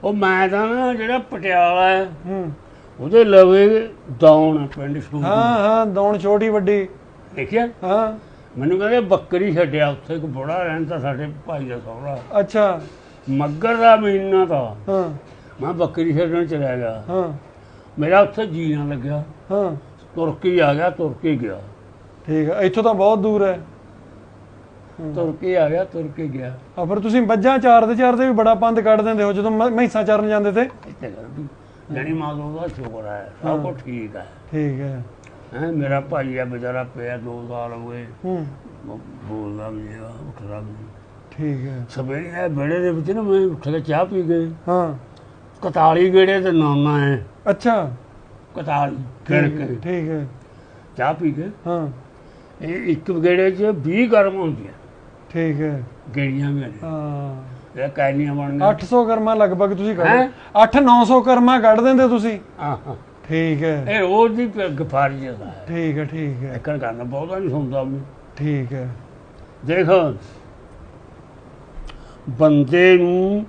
Speaker 1: ਉਹ ਮੈਂ ਤਾਂ ਨਾ ਜਿਹੜਾ ਪਟਿਆਲਾ ਹੈ
Speaker 2: ਹੂੰ।
Speaker 1: ਉਹਦੇ ਲਵੇ ਦੌਣ ਪਿੰਡ ਸ਼ੂ
Speaker 2: ਹਾਂ ਹਾਂ ਦੌਣ ਛੋਟੀ ਵੱਡੀ।
Speaker 1: ਦੇਖਿਆ?
Speaker 2: ਹਾਂ।
Speaker 1: ਮੈਨੂੰ ਕਹਿੰਦੇ ਬੱਕਰੀ ਛੱਡਿਆ ਉੱਥੇ ਇੱਕ ਬੜਾ ਰਹਿੰਦਾ ਸਾਡੇ ਭਾਈ ਦਾ ਸਹੁਰਾ।
Speaker 2: ਅੱਛਾ।
Speaker 1: ਮੱਗਰ ਦਾ ਮਹੀਨਾ ਤਾਂ।
Speaker 2: ਹਾਂ।
Speaker 1: ਮੈਂ ਬੱਕਰੀ ਛੱਡਣ ਚਲਾ ਗਿਆ।
Speaker 2: ਹਾਂ।
Speaker 1: ਮੇਰਾ ਉੱਥੇ ਜੀ ਨਾ ਲੱਗਿਆ।
Speaker 2: ਹਾਂ।
Speaker 1: ਤੁਰਕੀ ਆ ਗਿਆ ਤੁਰਕੀ ਗਿਆ।
Speaker 2: ਠੀਕ ਹੈ ਇੱਥੋਂ ਤਾਂ ਬਹੁਤ ਦੂਰ ਹੈ।
Speaker 1: ਤੁਰਕੀ ਆ ਗਿਆ ਤੁਰਕੀ ਗਿਆ।
Speaker 2: ਆ ਫਿਰ ਤੁਸੀਂ ਮੱਝਾਂ ਚਾਰਦੇ ਚਾਰਦੇ ਵੀ ਬੜਾ ਪੰਦ ਕੱਢ ਦਿੰਦੇ ਹੋ ਜਦੋਂ ਮਹਿੰਸਾਂ ਚਰਨ ਜਾਂਦੇ ਤੇ?
Speaker 1: ਇੱਥੇ ਕਰ ਵੀ ਜਣੀ ਮਾਦੋ ਦਾ ਸ਼ੁਕਰ ਹੈ ਸਭ ਕੁਛ ਠੀਕ ਹੈ।
Speaker 2: ਠੀਕ ਹੈ।
Speaker 1: ਹੈ ਮੇਰਾ ਭਾਈ ਆ ਵਿਚਾਰਾ ਪਿਆ ਦੋ ਸਾਲ ਹੋ ਗਏ।
Speaker 2: ਹੂੰ।
Speaker 1: ਬੋਲਦਾ ਵੀ ਵੀ। ਨਹੀਂ
Speaker 2: ਠੀਕ ਹੈ।
Speaker 1: ਸਵੇਰੇ ਵਿਹੜੇ ਦੇ ਵਿੱਚ ਨਾ ਮੈਂ ਉੱਠ ਕੇ ਚਾਹ ਪੀ ਗਏ।
Speaker 2: ਹਾਂ।
Speaker 1: 41 ਗੇੜੇ ਤੇ ਨਾਨਾ ਹੈ
Speaker 2: ਅੱਛਾ।
Speaker 1: 41 ਗਿਣ
Speaker 2: ਠੀਕ ਹੈ
Speaker 1: ਕੇ
Speaker 2: ਠੀਕ ਹੈ।
Speaker 1: ਚਾਹ ਪੀ ਕੇ।
Speaker 2: ਹਾਂ।
Speaker 1: ਇਹ ਇੱਕ ਗੇੜੇ 'ਚ 20 ਗਰਮ ਹੁੰਦੀਆਂ।
Speaker 2: ਠੀਕ ਹੈ।
Speaker 1: ਗੇੜੀਆਂ ਵੀ ਨੇ
Speaker 2: ਹਾਂ।
Speaker 1: ਇਹ ਕੈਨੀਆਂ ਬਣ ਗਈਆਂ।
Speaker 2: 800 ਕਰਮਾ ਲਗਭਗ ਤੁਸੀਂ ਕੱਢ
Speaker 1: ਹੈਂ?
Speaker 2: 8-900 ਕਰਮਾ ਕੱਢ ਦਿੰਦੇ ਤੁਸੀਂ।
Speaker 1: ਆਹ
Speaker 2: ਠੀਕ ਹੈ।
Speaker 1: ਇਹ ਰੋਜ਼ ਦੀ ਗਫਾਰੀ ਜਦਾ ਹੈ
Speaker 2: ਠੀਕ ਹੈ ਠੀਕ ਹੈ।
Speaker 1: ਇੱਕਣ ਕਰਨਾ ਬਹੁਤਾ ਨਹੀਂ ਸੁਣਦਾ ਮੈਂ
Speaker 2: ਠੀਕ ਹੈ।
Speaker 1: ਦੇਖ। ਬੰਦੇ ਨੂੰ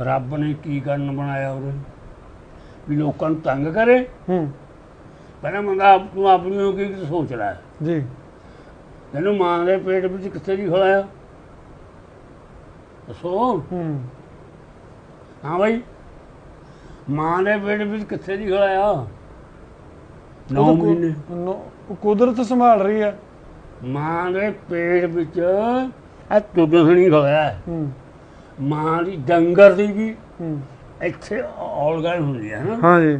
Speaker 1: ਰੱਬ ਨੇ ਕੀ ਕਰਨ ਬਣਾਇਆ ਉਹਨੇ ਵੀ ਲੋਕਾਂ ਨੂੰ ਤੰਗ ਕਰੇ?
Speaker 2: ਹੂੰ।
Speaker 1: ਪਹਿਲਾਂ ਬੰਦਾ ਆਪ ਨੂੰ ਆਪਣੀ ਨੂੰ ਕੀ ਸੋਚ ਰਿਹਾ ਹੈ।
Speaker 2: ਜੀ।
Speaker 1: ਤੈਨੂੰ ਮਾਂ ਦੇ ਪੇਟ ਵਿੱਚ ਕਿੱਥੇ ਦੀ ਖਲਾਇਆ ਦੱਸੋ।
Speaker 2: ਹੂੰ।
Speaker 1: ਹਾਂ ਭਾਈ ਮਾਂ ਦੇ ਪੇਟ ਵਿੱਚ ਕਿੱਥੇ ਦੀ
Speaker 2: ਤਾਂ ਕੁ-
Speaker 1: ਮਹੀਨੇ।
Speaker 2: ਨੌ- ਉਹ ਕੁਦਰਤ ਸੰਭਾਲ ਰਹੀ ਹੈ।
Speaker 1: ਮਾਂ ਦੇ ਪੇਟ ਵਿੱਚ ਇਹ ਤੁਦਸਣੀ ਖਲਾਇਆ
Speaker 2: ਹੂੰ।
Speaker 1: ਮਾਂ ਦੀ ਡੰਗਰ ਦੀ ਵੀ ਇੱਥੇ ਔਲਗਾਂ ਹੁੰਦੀ ਹੈ ਨਾ।
Speaker 2: ਹਾਂ ਜੀ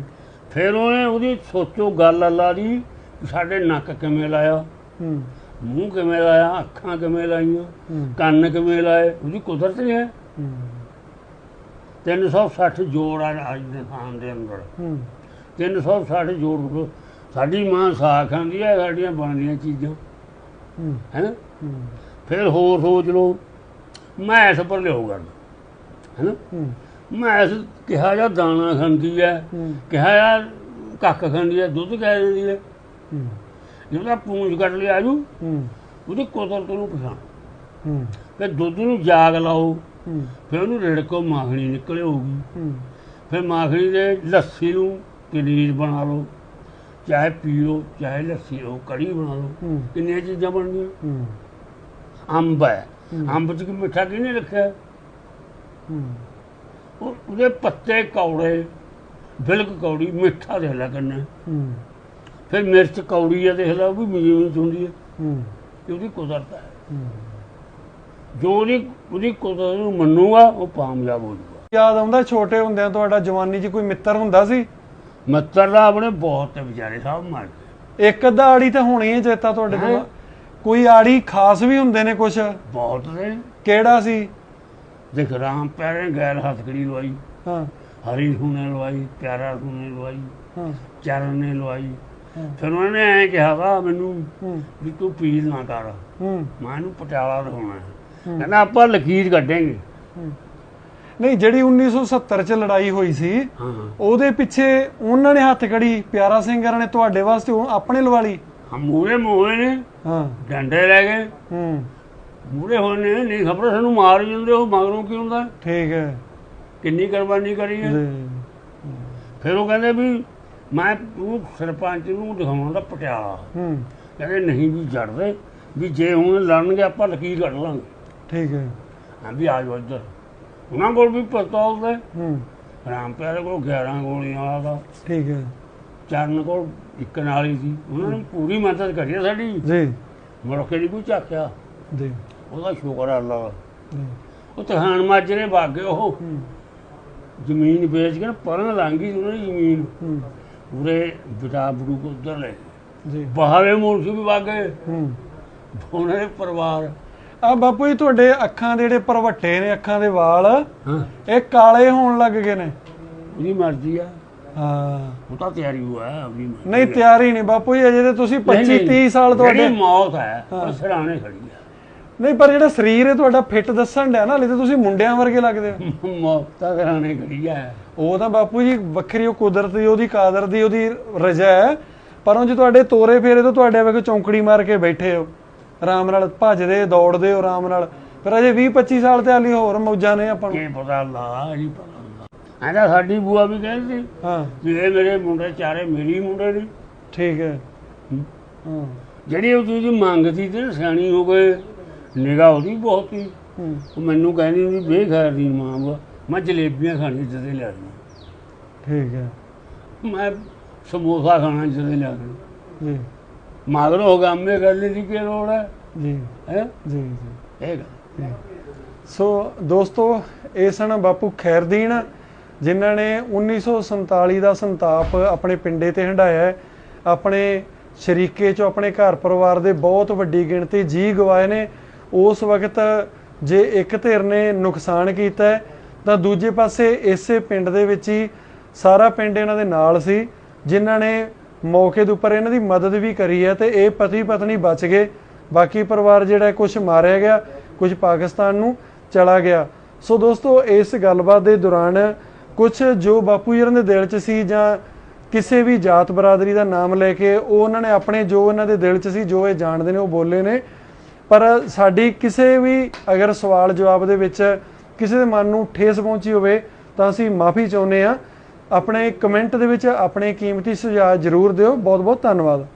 Speaker 1: ਫਿਰ ਉਹਨੇ ਉਹਦੀ ਸੋਚੋ ਗੱਲ ਅੱਲਾ ਦੀ ਸਾਡੇ ਨੱਕ ਕਿਵੇਂ ਲਾਇਆ। ਮੂੰਹ ਕਿਵੇਂ ਲਾਇਆ ਅੱਖਾਂ ਕਿਵੇਂ ਲਾਈਆਂ ਕੰਨ ਕਿਵੇਂ ਲਾਏ ਉਹਦੀ ਕੁਦਰਤ ਹੀ। ਹੈ।
Speaker 2: ਹੂੰ
Speaker 1: 360 ਜੋੜ ਆ ਅੱਜ ਦੇ ਖਾਨ ਦੇ ਅੰਦਰ।
Speaker 2: ਹੂੰ।
Speaker 1: 360 ਜੋੜ ਸਾਡੀ ਮਾਂ ਸਾਗ ਖਾਂਦੀ ਹੈ ਸਾਡੀਆਂ ਬਣਦੀਆਂ ਚੀਜ਼ਾਂ।
Speaker 2: ਹੂੰ।
Speaker 1: ਫਿਰ ਹੋਰ ਸੋਚ ਲਓ। ਮੈਂ ਇਸ ਪਰ ਲਿਓ ਗੱਲ ਹੈ ਨਾ
Speaker 2: ਹੂੰ।
Speaker 1: ਮੈਂ ਇਸ ਕਿਹਾ ਜਾਂ ਦਾਣਾ ਖਾਂਦੀ ਹੈ। ਕਿਹਾ ਜਾਂ ਕੱਖ ਖਾਂਦੀ ਹੈ ਦੁੱਧ ਕਹਿ ਦਿੰਦੀ ਹੈ। ਜਿਹਦਾ ਪੂੰਝ ਕੱਢ ਲਿਆ
Speaker 2: ਹੂੰ।
Speaker 1: ਉਹਦੀ ਕੁਦਰਤ ਨੂੰ ਪਛਾਣ। ਫਿਰ ਦੁੱਧ ਨੂੰ ਜਾਗ ਲਾਓ ਫਿਰ ਉਹਨੂੰ ਰਿੜਕੋ ਮਾਖਣੀ ਨਿਕਲੇ ਹੋਊਗੀ ਫਿਰ ਮਾਖਣੀ ਦੇ ਲੱਸੀ ਨੂੰ ਪਨੀਰ ਬਣਾ ਲਓ ਚਾਹੇ ਪੀਓ ਚਾਹੇ ਲੱਸੀ ਉਹ ਕੜੀ ਬਣਾ ਲਓ ਕਿੰਨੀਆਂ ਚੀਜ਼ਾਂ ਬਣਦੀਆਂ? ਅੰਬ ਹੂੰ। ਅੰਬ 'ਚ ਕੀ ਮਿੱਠਾ ਕਿਹਨੇ ਰੱਖਿਆ? ਉਹ ਉਹਦੇ ਪੱਤੇ ਕੌੜੇ ਬਿਲਕ ਕੌੜੀ ਮਿੱਠਾ ਦੇਖ ਲੈ ਕਿੰਨਾ।
Speaker 2: ਹੂੰ।
Speaker 1: ਫਿਰ ਮਿਰਚ ਕੌੜੀ ਆ ਦੇਖ ਲੈ ਉਹ ਵੀ ਮੀਠ ਹੁੰਦੀ ਹੈ। ਉਹਦੀ ਕੁਦਰਤ ਹੈ। ਜੋ ਉਹਦੀ ਉਹਦੀ ਕੁਦਰਤ ਨੂੰ ਮੰਨੂਗਾ ਉਹ ਕਾਮਯਾਬ ਹੋ ਜਾਊਗਾ।
Speaker 2: ਯਾਦ ਆਉਂਦਾ ਛੋਟੇ ਹੁੰਦਿਆਂ ਤੁਹਾਡਾ ਜਵਾਨੀ 'ਚ ਕੋਈ ਮਿੱਤਰ ਹੁੰਦਾ ਸੀ?
Speaker 1: ਮਿੱਤਰ ਦਾ ਆਪਣੇ ਬਹੁਤ ਵਿਚਾਰੇ ਸਭ ਮਰ ਗਏ।
Speaker 2: ਇੱਕ ਆੜੀ ਤਾਂ ਹੋਣੀ ਹੈ ਚੇਤਾ ਤੁਹਾਡੇ ਕੋਲ? ਕੋਈ ਆੜੀ ਖਾਸ ਵੀ ਹੁੰਦੇ ਨੇ ਕੁਛ?
Speaker 1: ਬਹੁਤ ਨੇ।
Speaker 2: ਕਿਹੜਾ ਸੀ?
Speaker 1: ਦੇਖ ਰਾਮ ਪਿਆਰੇ ਗੈਰ ਹੱਥਕੜੀ ਲਵਾਈ।
Speaker 2: ਹਾਂ।
Speaker 1: ਹਰੀ ਨੇ ਲਵਾਈ ਪਿਆਰਾ ਨੇ ਲਵਾਈ
Speaker 2: ਹਾਂ।
Speaker 1: ਚਰਨ ਨੇ ਲਵਾਈ। ਫਿਰ ਉਹਨਾਂ ਨੇ ਐਂ ਕਿਹਾ ਵਾ ਮੈਨੂੰ ਵੀ ਤੂੰ ਪੀਰ ਨਾ ਕਰ।
Speaker 2: ਹੂੰ।
Speaker 1: ਮੈਂ ਇਹਨੂੰ ਪਟਿਆਲਾ ਹੂੰ। ਕਹਿੰਦਾ ਆਪਾਂ ਲਕੀਰ ਕੱਢਾਂਗੇ।
Speaker 2: ਨਹੀਂ ਜਿਹੜੀ 1970 ਚ ਲੜਾਈ ਹੋਈ ਸੀ ਉਹਦੇ ਪਿੱਛੇ ਉਹਨਾਂ ਨੇ ਹੱਥ ਕੜੀ ਪਿਆਰਾ ਸਿੰਘਾਂ ਨੇ ਤੁਹਾਡੇ ਵਾਸਤੇ ਆਪਣੇ ਲਵਾ ਲਈ।
Speaker 1: ਹਮ ਮੂਰੇ ਮੂਹੇ ਨੇ।
Speaker 2: ਹਾਂ।
Speaker 1: ਡੰਡੇ ਲੈ ਗਏ।
Speaker 2: ਹੂੰ।
Speaker 1: ਮੂਰੇ ਨੇ ਨਹੀਂ ਖਬਰ ਸਾਨੂੰ ਮਾਰ ਜਾਂਦੇ ਉਹ ਮਗਰੋਂ ਕੀ ਹੁੰਦਾ?
Speaker 2: ਠੀਕ ਹੈ।
Speaker 1: ਕਿੰਨੀ ਕੁਰਬਾਨੀ ਕਰੀ ਹੈ। ਫਿਰ ਉਹ ਕਹਿੰਦੇ ਵੀ ਮੈਂ ਉਹ ਸਰਪੰਚ ਨੂੰ ਦਿਖਾਉਣਾ ਪਟਿਆਲਾ।
Speaker 2: ਹੂੰ।
Speaker 1: ਕਹਿੰਦੇ ਨਹੀਂ ਵੀ ਜੜਦੇ ਵੀ ਜੇ ਹੁਣ ਲੜਨਗੇ ਆਪਾਂ ਲਕੀਰ ਕੱਢ ਲਾਂਗੇ।
Speaker 2: ਠੀਕ ਹੈ।
Speaker 1: ਹਾਂ ਵੀ ਆ ਜਾਓ ਇੱਧਰ। ਉਹਨਾਂ ਕੋਲ ਵੀ ਪਿਸਤੌਲ ਦੇ
Speaker 2: ਹੂੰ।
Speaker 1: ਰਾਮ ਪਿਆਰੇ ਕੋਲ 11 ਗੋਲੀਆਂ ਵਾਲਾ ਦਾ।
Speaker 2: ਠੀਕ ਹੈ।
Speaker 1: ਚਰਨ ਕੋਲ ਇੱਕ ਨਾਲ ਹੀ ਸੀ। ਉਹਨਾਂ ਨੇ ਪੂਰੀ ਮਦਦ ਕਰੀ ਆ ਸਾਡੀ।
Speaker 2: ਜੀ।
Speaker 1: ਮੁੜ ਕੇ ਨਹੀਂ ਕੋਈ ਚੱਕਿਆ
Speaker 2: ਜੀ।
Speaker 1: ਉਹਦਾ ਸ਼ੁਕਰ ਆ ਅੱਲਾ ਦਾ।
Speaker 2: ਜੀ।
Speaker 1: ਉਹ ਤਹਾਨ ਮਾਜਰੇ ਭਾਗੇ ਉਹ। ਜ਼ਮੀਨ ਵੇਚ ਕੇ ਨਾ ਪਰਾਂ ਲਾਂਗੀ ਉਹਨਾਂ ਦੀ ਜ਼ਮੀਨ। ਪੂਰੇ ਬਿਟਾ ਬੜੂ ਕੋ ਉਧਰ ਲੈ।
Speaker 2: ਜੀ।
Speaker 1: ਬਾਹਰੇ ਮੁਲਕ ਵੀ
Speaker 2: ਹੂੰ।
Speaker 1: ਉਹਨਾਂ ਦੇ ਪਰਿਵਾਰ।
Speaker 2: ਆ ਬਾਪੂ ਜੀ ਤੁਹਾਡੇ ਅੱਖਾਂ ਦੇ ਜਿਹੜੇ ਪਰਵੱਟੇ ਨੇ ਅੱਖਾਂ ਦੇ ਵਾਲ ਇਹ ਕਾਲੇ ਹੋਣ ਲੱਗ ਗਏ ਨੇ।
Speaker 1: ਉਹਦੀ ਮਰਜ਼ੀ ਆ।
Speaker 2: ਹਾਂ।
Speaker 1: ਉਹ ਤਾਂ ਤਿਆਰੀ ਹੋਇਆ ਮਰਜ਼ੀ
Speaker 2: ਨਹੀਂ। ਤਿਆਰੀ ਨਹੀਂ ਬਾਪੂ ਜੀ ਅਜੇ ਤੇ ਤੁਸੀਂ 25
Speaker 1: ਨਹੀਂ, ਨਹੀਂ,
Speaker 2: 30 ਸਾਲ ਤੁਹਾਡੇ
Speaker 1: ਜਿਹੜੀ ਮੌਤ ਹੈ। ਉਹ ਸਰਾਣੇ ਖੜੀ ਹੈ
Speaker 2: ਨਹੀਂ ਪਰ ਜਿਹੜਾ ਸਰੀਰ ਹੈ ਤੁਹਾਡਾ ਫਿੱਟ ਦੱਸਣ ਡਿਆ ਨਾ ਹਲੇ ਤੇ ਤੁਸੀਂ ਮੁੰਡਿਆਂ ਵਰਗੇ ਲੱਗਦੇ ਹੋ।
Speaker 1: ਮੌਤ ਤਾਂ ਸਰਾਣੇ ਖੜੀ ਹੈ
Speaker 2: ਉਹ ਤਾਂ ਬਾਪੂ ਜੀ ਵੱਖਰੀ ਉਹ ਕੁਦਰਤ ਦੀ ਉਹਦੀ ਕਾਦਰ ਦੀ ਉਹਦੀ ਰਜਾ ਹੈ। ਪਰ ਉਹ ਜੇ ਤੁਹਾਡੇ ਤੋਰੇ ਫੇਰੇ ਤੋਂ ਤੁਹਾਡੇ ਵੇਖੋ ਚੌਂਕੜੀ ਮਾਰ ਕੇ ਬੈਠੇ ਹੋ। ਆਰਾਮ ਨਾਲ ਭੱਜਦੇ ਦੌੜਦੇ ਹੋ ਆਰਾਮ ਨਾਲ। ਫਿਰ ਅਜੇ 20 25 ਸਾਲ ਤੇ ਹਾਲੀ ਹੋਰ ਮੌਜਾਂ ਨੇ ਆਪਾਂ ਨੂੰ।
Speaker 1: ਕੀ ਪਤਾ ਲਾ ਨਹੀਂ ਪਤਾ ਐਂਦਾ ਸਾਡੀ ਬੂਆ ਵੀ ਕਹਿੰਦੀ ਸੀ
Speaker 2: ਹਾਂ।
Speaker 1: ਵੀ ਇਹ ਮੇਰੇ ਮੁੰਡੇ ਚਾਰੇ ਮੇਰੀ ਮੁੰਡੇ ਨੇ।
Speaker 2: ਠੀਕ ਹੈ।
Speaker 1: ਹੂੰ। ਜਿਹੜੀ ਉਹ ਚੀਜ਼ ਮੰਗਦੀ ਤੇ ਸਿਆਣੀ ਹੋ ਗਏ ਨਿਗਾਹ ਉਹਦੀ ਬਹੁਤ
Speaker 2: ਹੂੰ।
Speaker 1: ਉਹ ਮੈਨੂੰ ਕਹਿੰਦੀ ਵੀ ਬੇਖੈਰ ਦੀ ਮਾਂ ਵਾ ਮੈਂ ਜਲੇਬੀਆਂ ਖਾਣੀ ਜਦੇ ਲਿਆ ਦੀ
Speaker 2: ਠੀਕ ਹੈ।
Speaker 1: ਮੈਂ ਸਮੋਸਾ ਖਾਣਾ ਜਦੇ ਲਿਆ ਦੀ
Speaker 2: ਜੀ।
Speaker 1: ਮਗਰ ਹੋ ਗਾਮੇ ਕਰਨੇ ਦੀ ਕੀ ਲੋੜ ਹੈ?
Speaker 2: ਜੀ।
Speaker 1: ਹੈ?
Speaker 2: ਜੀ ਜੀ।
Speaker 1: ਇਹ ਗੱਲ।
Speaker 2: ਸੋ ਦੋਸਤੋ ਇਹ ਸਨ ਬਾਪੂ ਖੈਰਦੀਨ ਜਿਨ੍ਹਾਂ ਨੇ 1947 ਦਾ ਸੰਤਾਪ ਆਪਣੇ ਪਿੰਡੇ ਤੇ ਹੰਡਾਇਆ ਆਪਣੇ ਸ਼ਰੀਕੇ ਚੋਂ ਆਪਣੇ ਘਰ ਪਰਿਵਾਰ ਦੇ ਬਹੁਤ ਵੱਡੀ ਗਿਣਤੀ ਜੀ ਗਵਾਏ ਨੇ। ਉਸ ਵਕਤ ਜੇ ਇੱਕ ਧਿਰ ਨੇ ਨੁਕਸਾਨ ਕੀਤਾ ਤਾਂ ਦੂਜੇ ਪਾਸੇ ਇਸੇ ਪਿੰਡ ਦੇ ਵਿੱਚ ਹੀ ਸਾਰਾ ਪਿੰਡ ਇਹਨਾਂ ਦੇ ਨਾਲ ਸੀ, ਜਿਨ੍ਹਾਂ ਨੇ ਮੌਕੇ ਦੇ ਉੱਪਰ ਇਹਨਾਂ ਦੀ ਮਦਦ ਵੀ ਕਰੀ ਹੈ ਤੇ ਇਹ ਪਤੀ ਪਤਨੀ ਬਚ ਗਏ। ਬਾਕੀ ਪਰਿਵਾਰ ਜਿਹੜਾ ਕੁਝ ਮਾਰਿਆ ਗਿਆ ਕੁਝ ਪਾਕਿਸਤਾਨ ਨੂੰ ਚਲਾ ਗਿਆ। ਸੋ ਦੋਸਤੋ, ਇਸ ਗੱਲਬਾਤ ਦੇ ਦੌਰਾਨ ਕੁਝ ਜੋ ਬਾਪੂ ਜੀ ਹੋਰਾਂ ਦੇ ਦਿਲ 'ਚ ਸੀ ਜਾਂ ਕਿਸੇ ਵੀ ਜਾਤ ਬਰਾਦਰੀ ਦਾ ਨਾਮ ਲੈ ਕੇ ਉਹ ਉਹਨਾਂ ਨੇ ਆਪਣੇ ਜੋ ਉਹਨਾਂ ਦੇ ਦਿਲ 'ਚ ਸੀ, ਜੋ ਇਹ ਜਾਣਦੇ ਨੇ ਉਹ ਬੋਲੇ ਨੇ। ਪਰ ਸਾਡੀ ਕਿਸੇ ਵੀ ਅਗਰ ਸਵਾਲ ਜਵਾਬ ਦੇ ਵਿੱਚ ਕਿਸੇ ਦੇ ਮਨ ਨੂੰ ਠੇਸ ਪਹੁੰਚੀ ਹੋਵੇ ਤਾਂ ਅਸੀਂ ਮਾਫੀ ਚਾਹੁੰਦੇ ਆ ਆਪਣੇ ਕਮੈਂਟ ਦੇ ਵਿੱਚ ਆਪਣੇ ਕੀਮਤੀ ਸੁਝਾਅ ਜ਼ਰੂਰ ਦਿਓ। ਬਹੁਤ ਬਹੁਤ ਧੰਨਵਾਦ।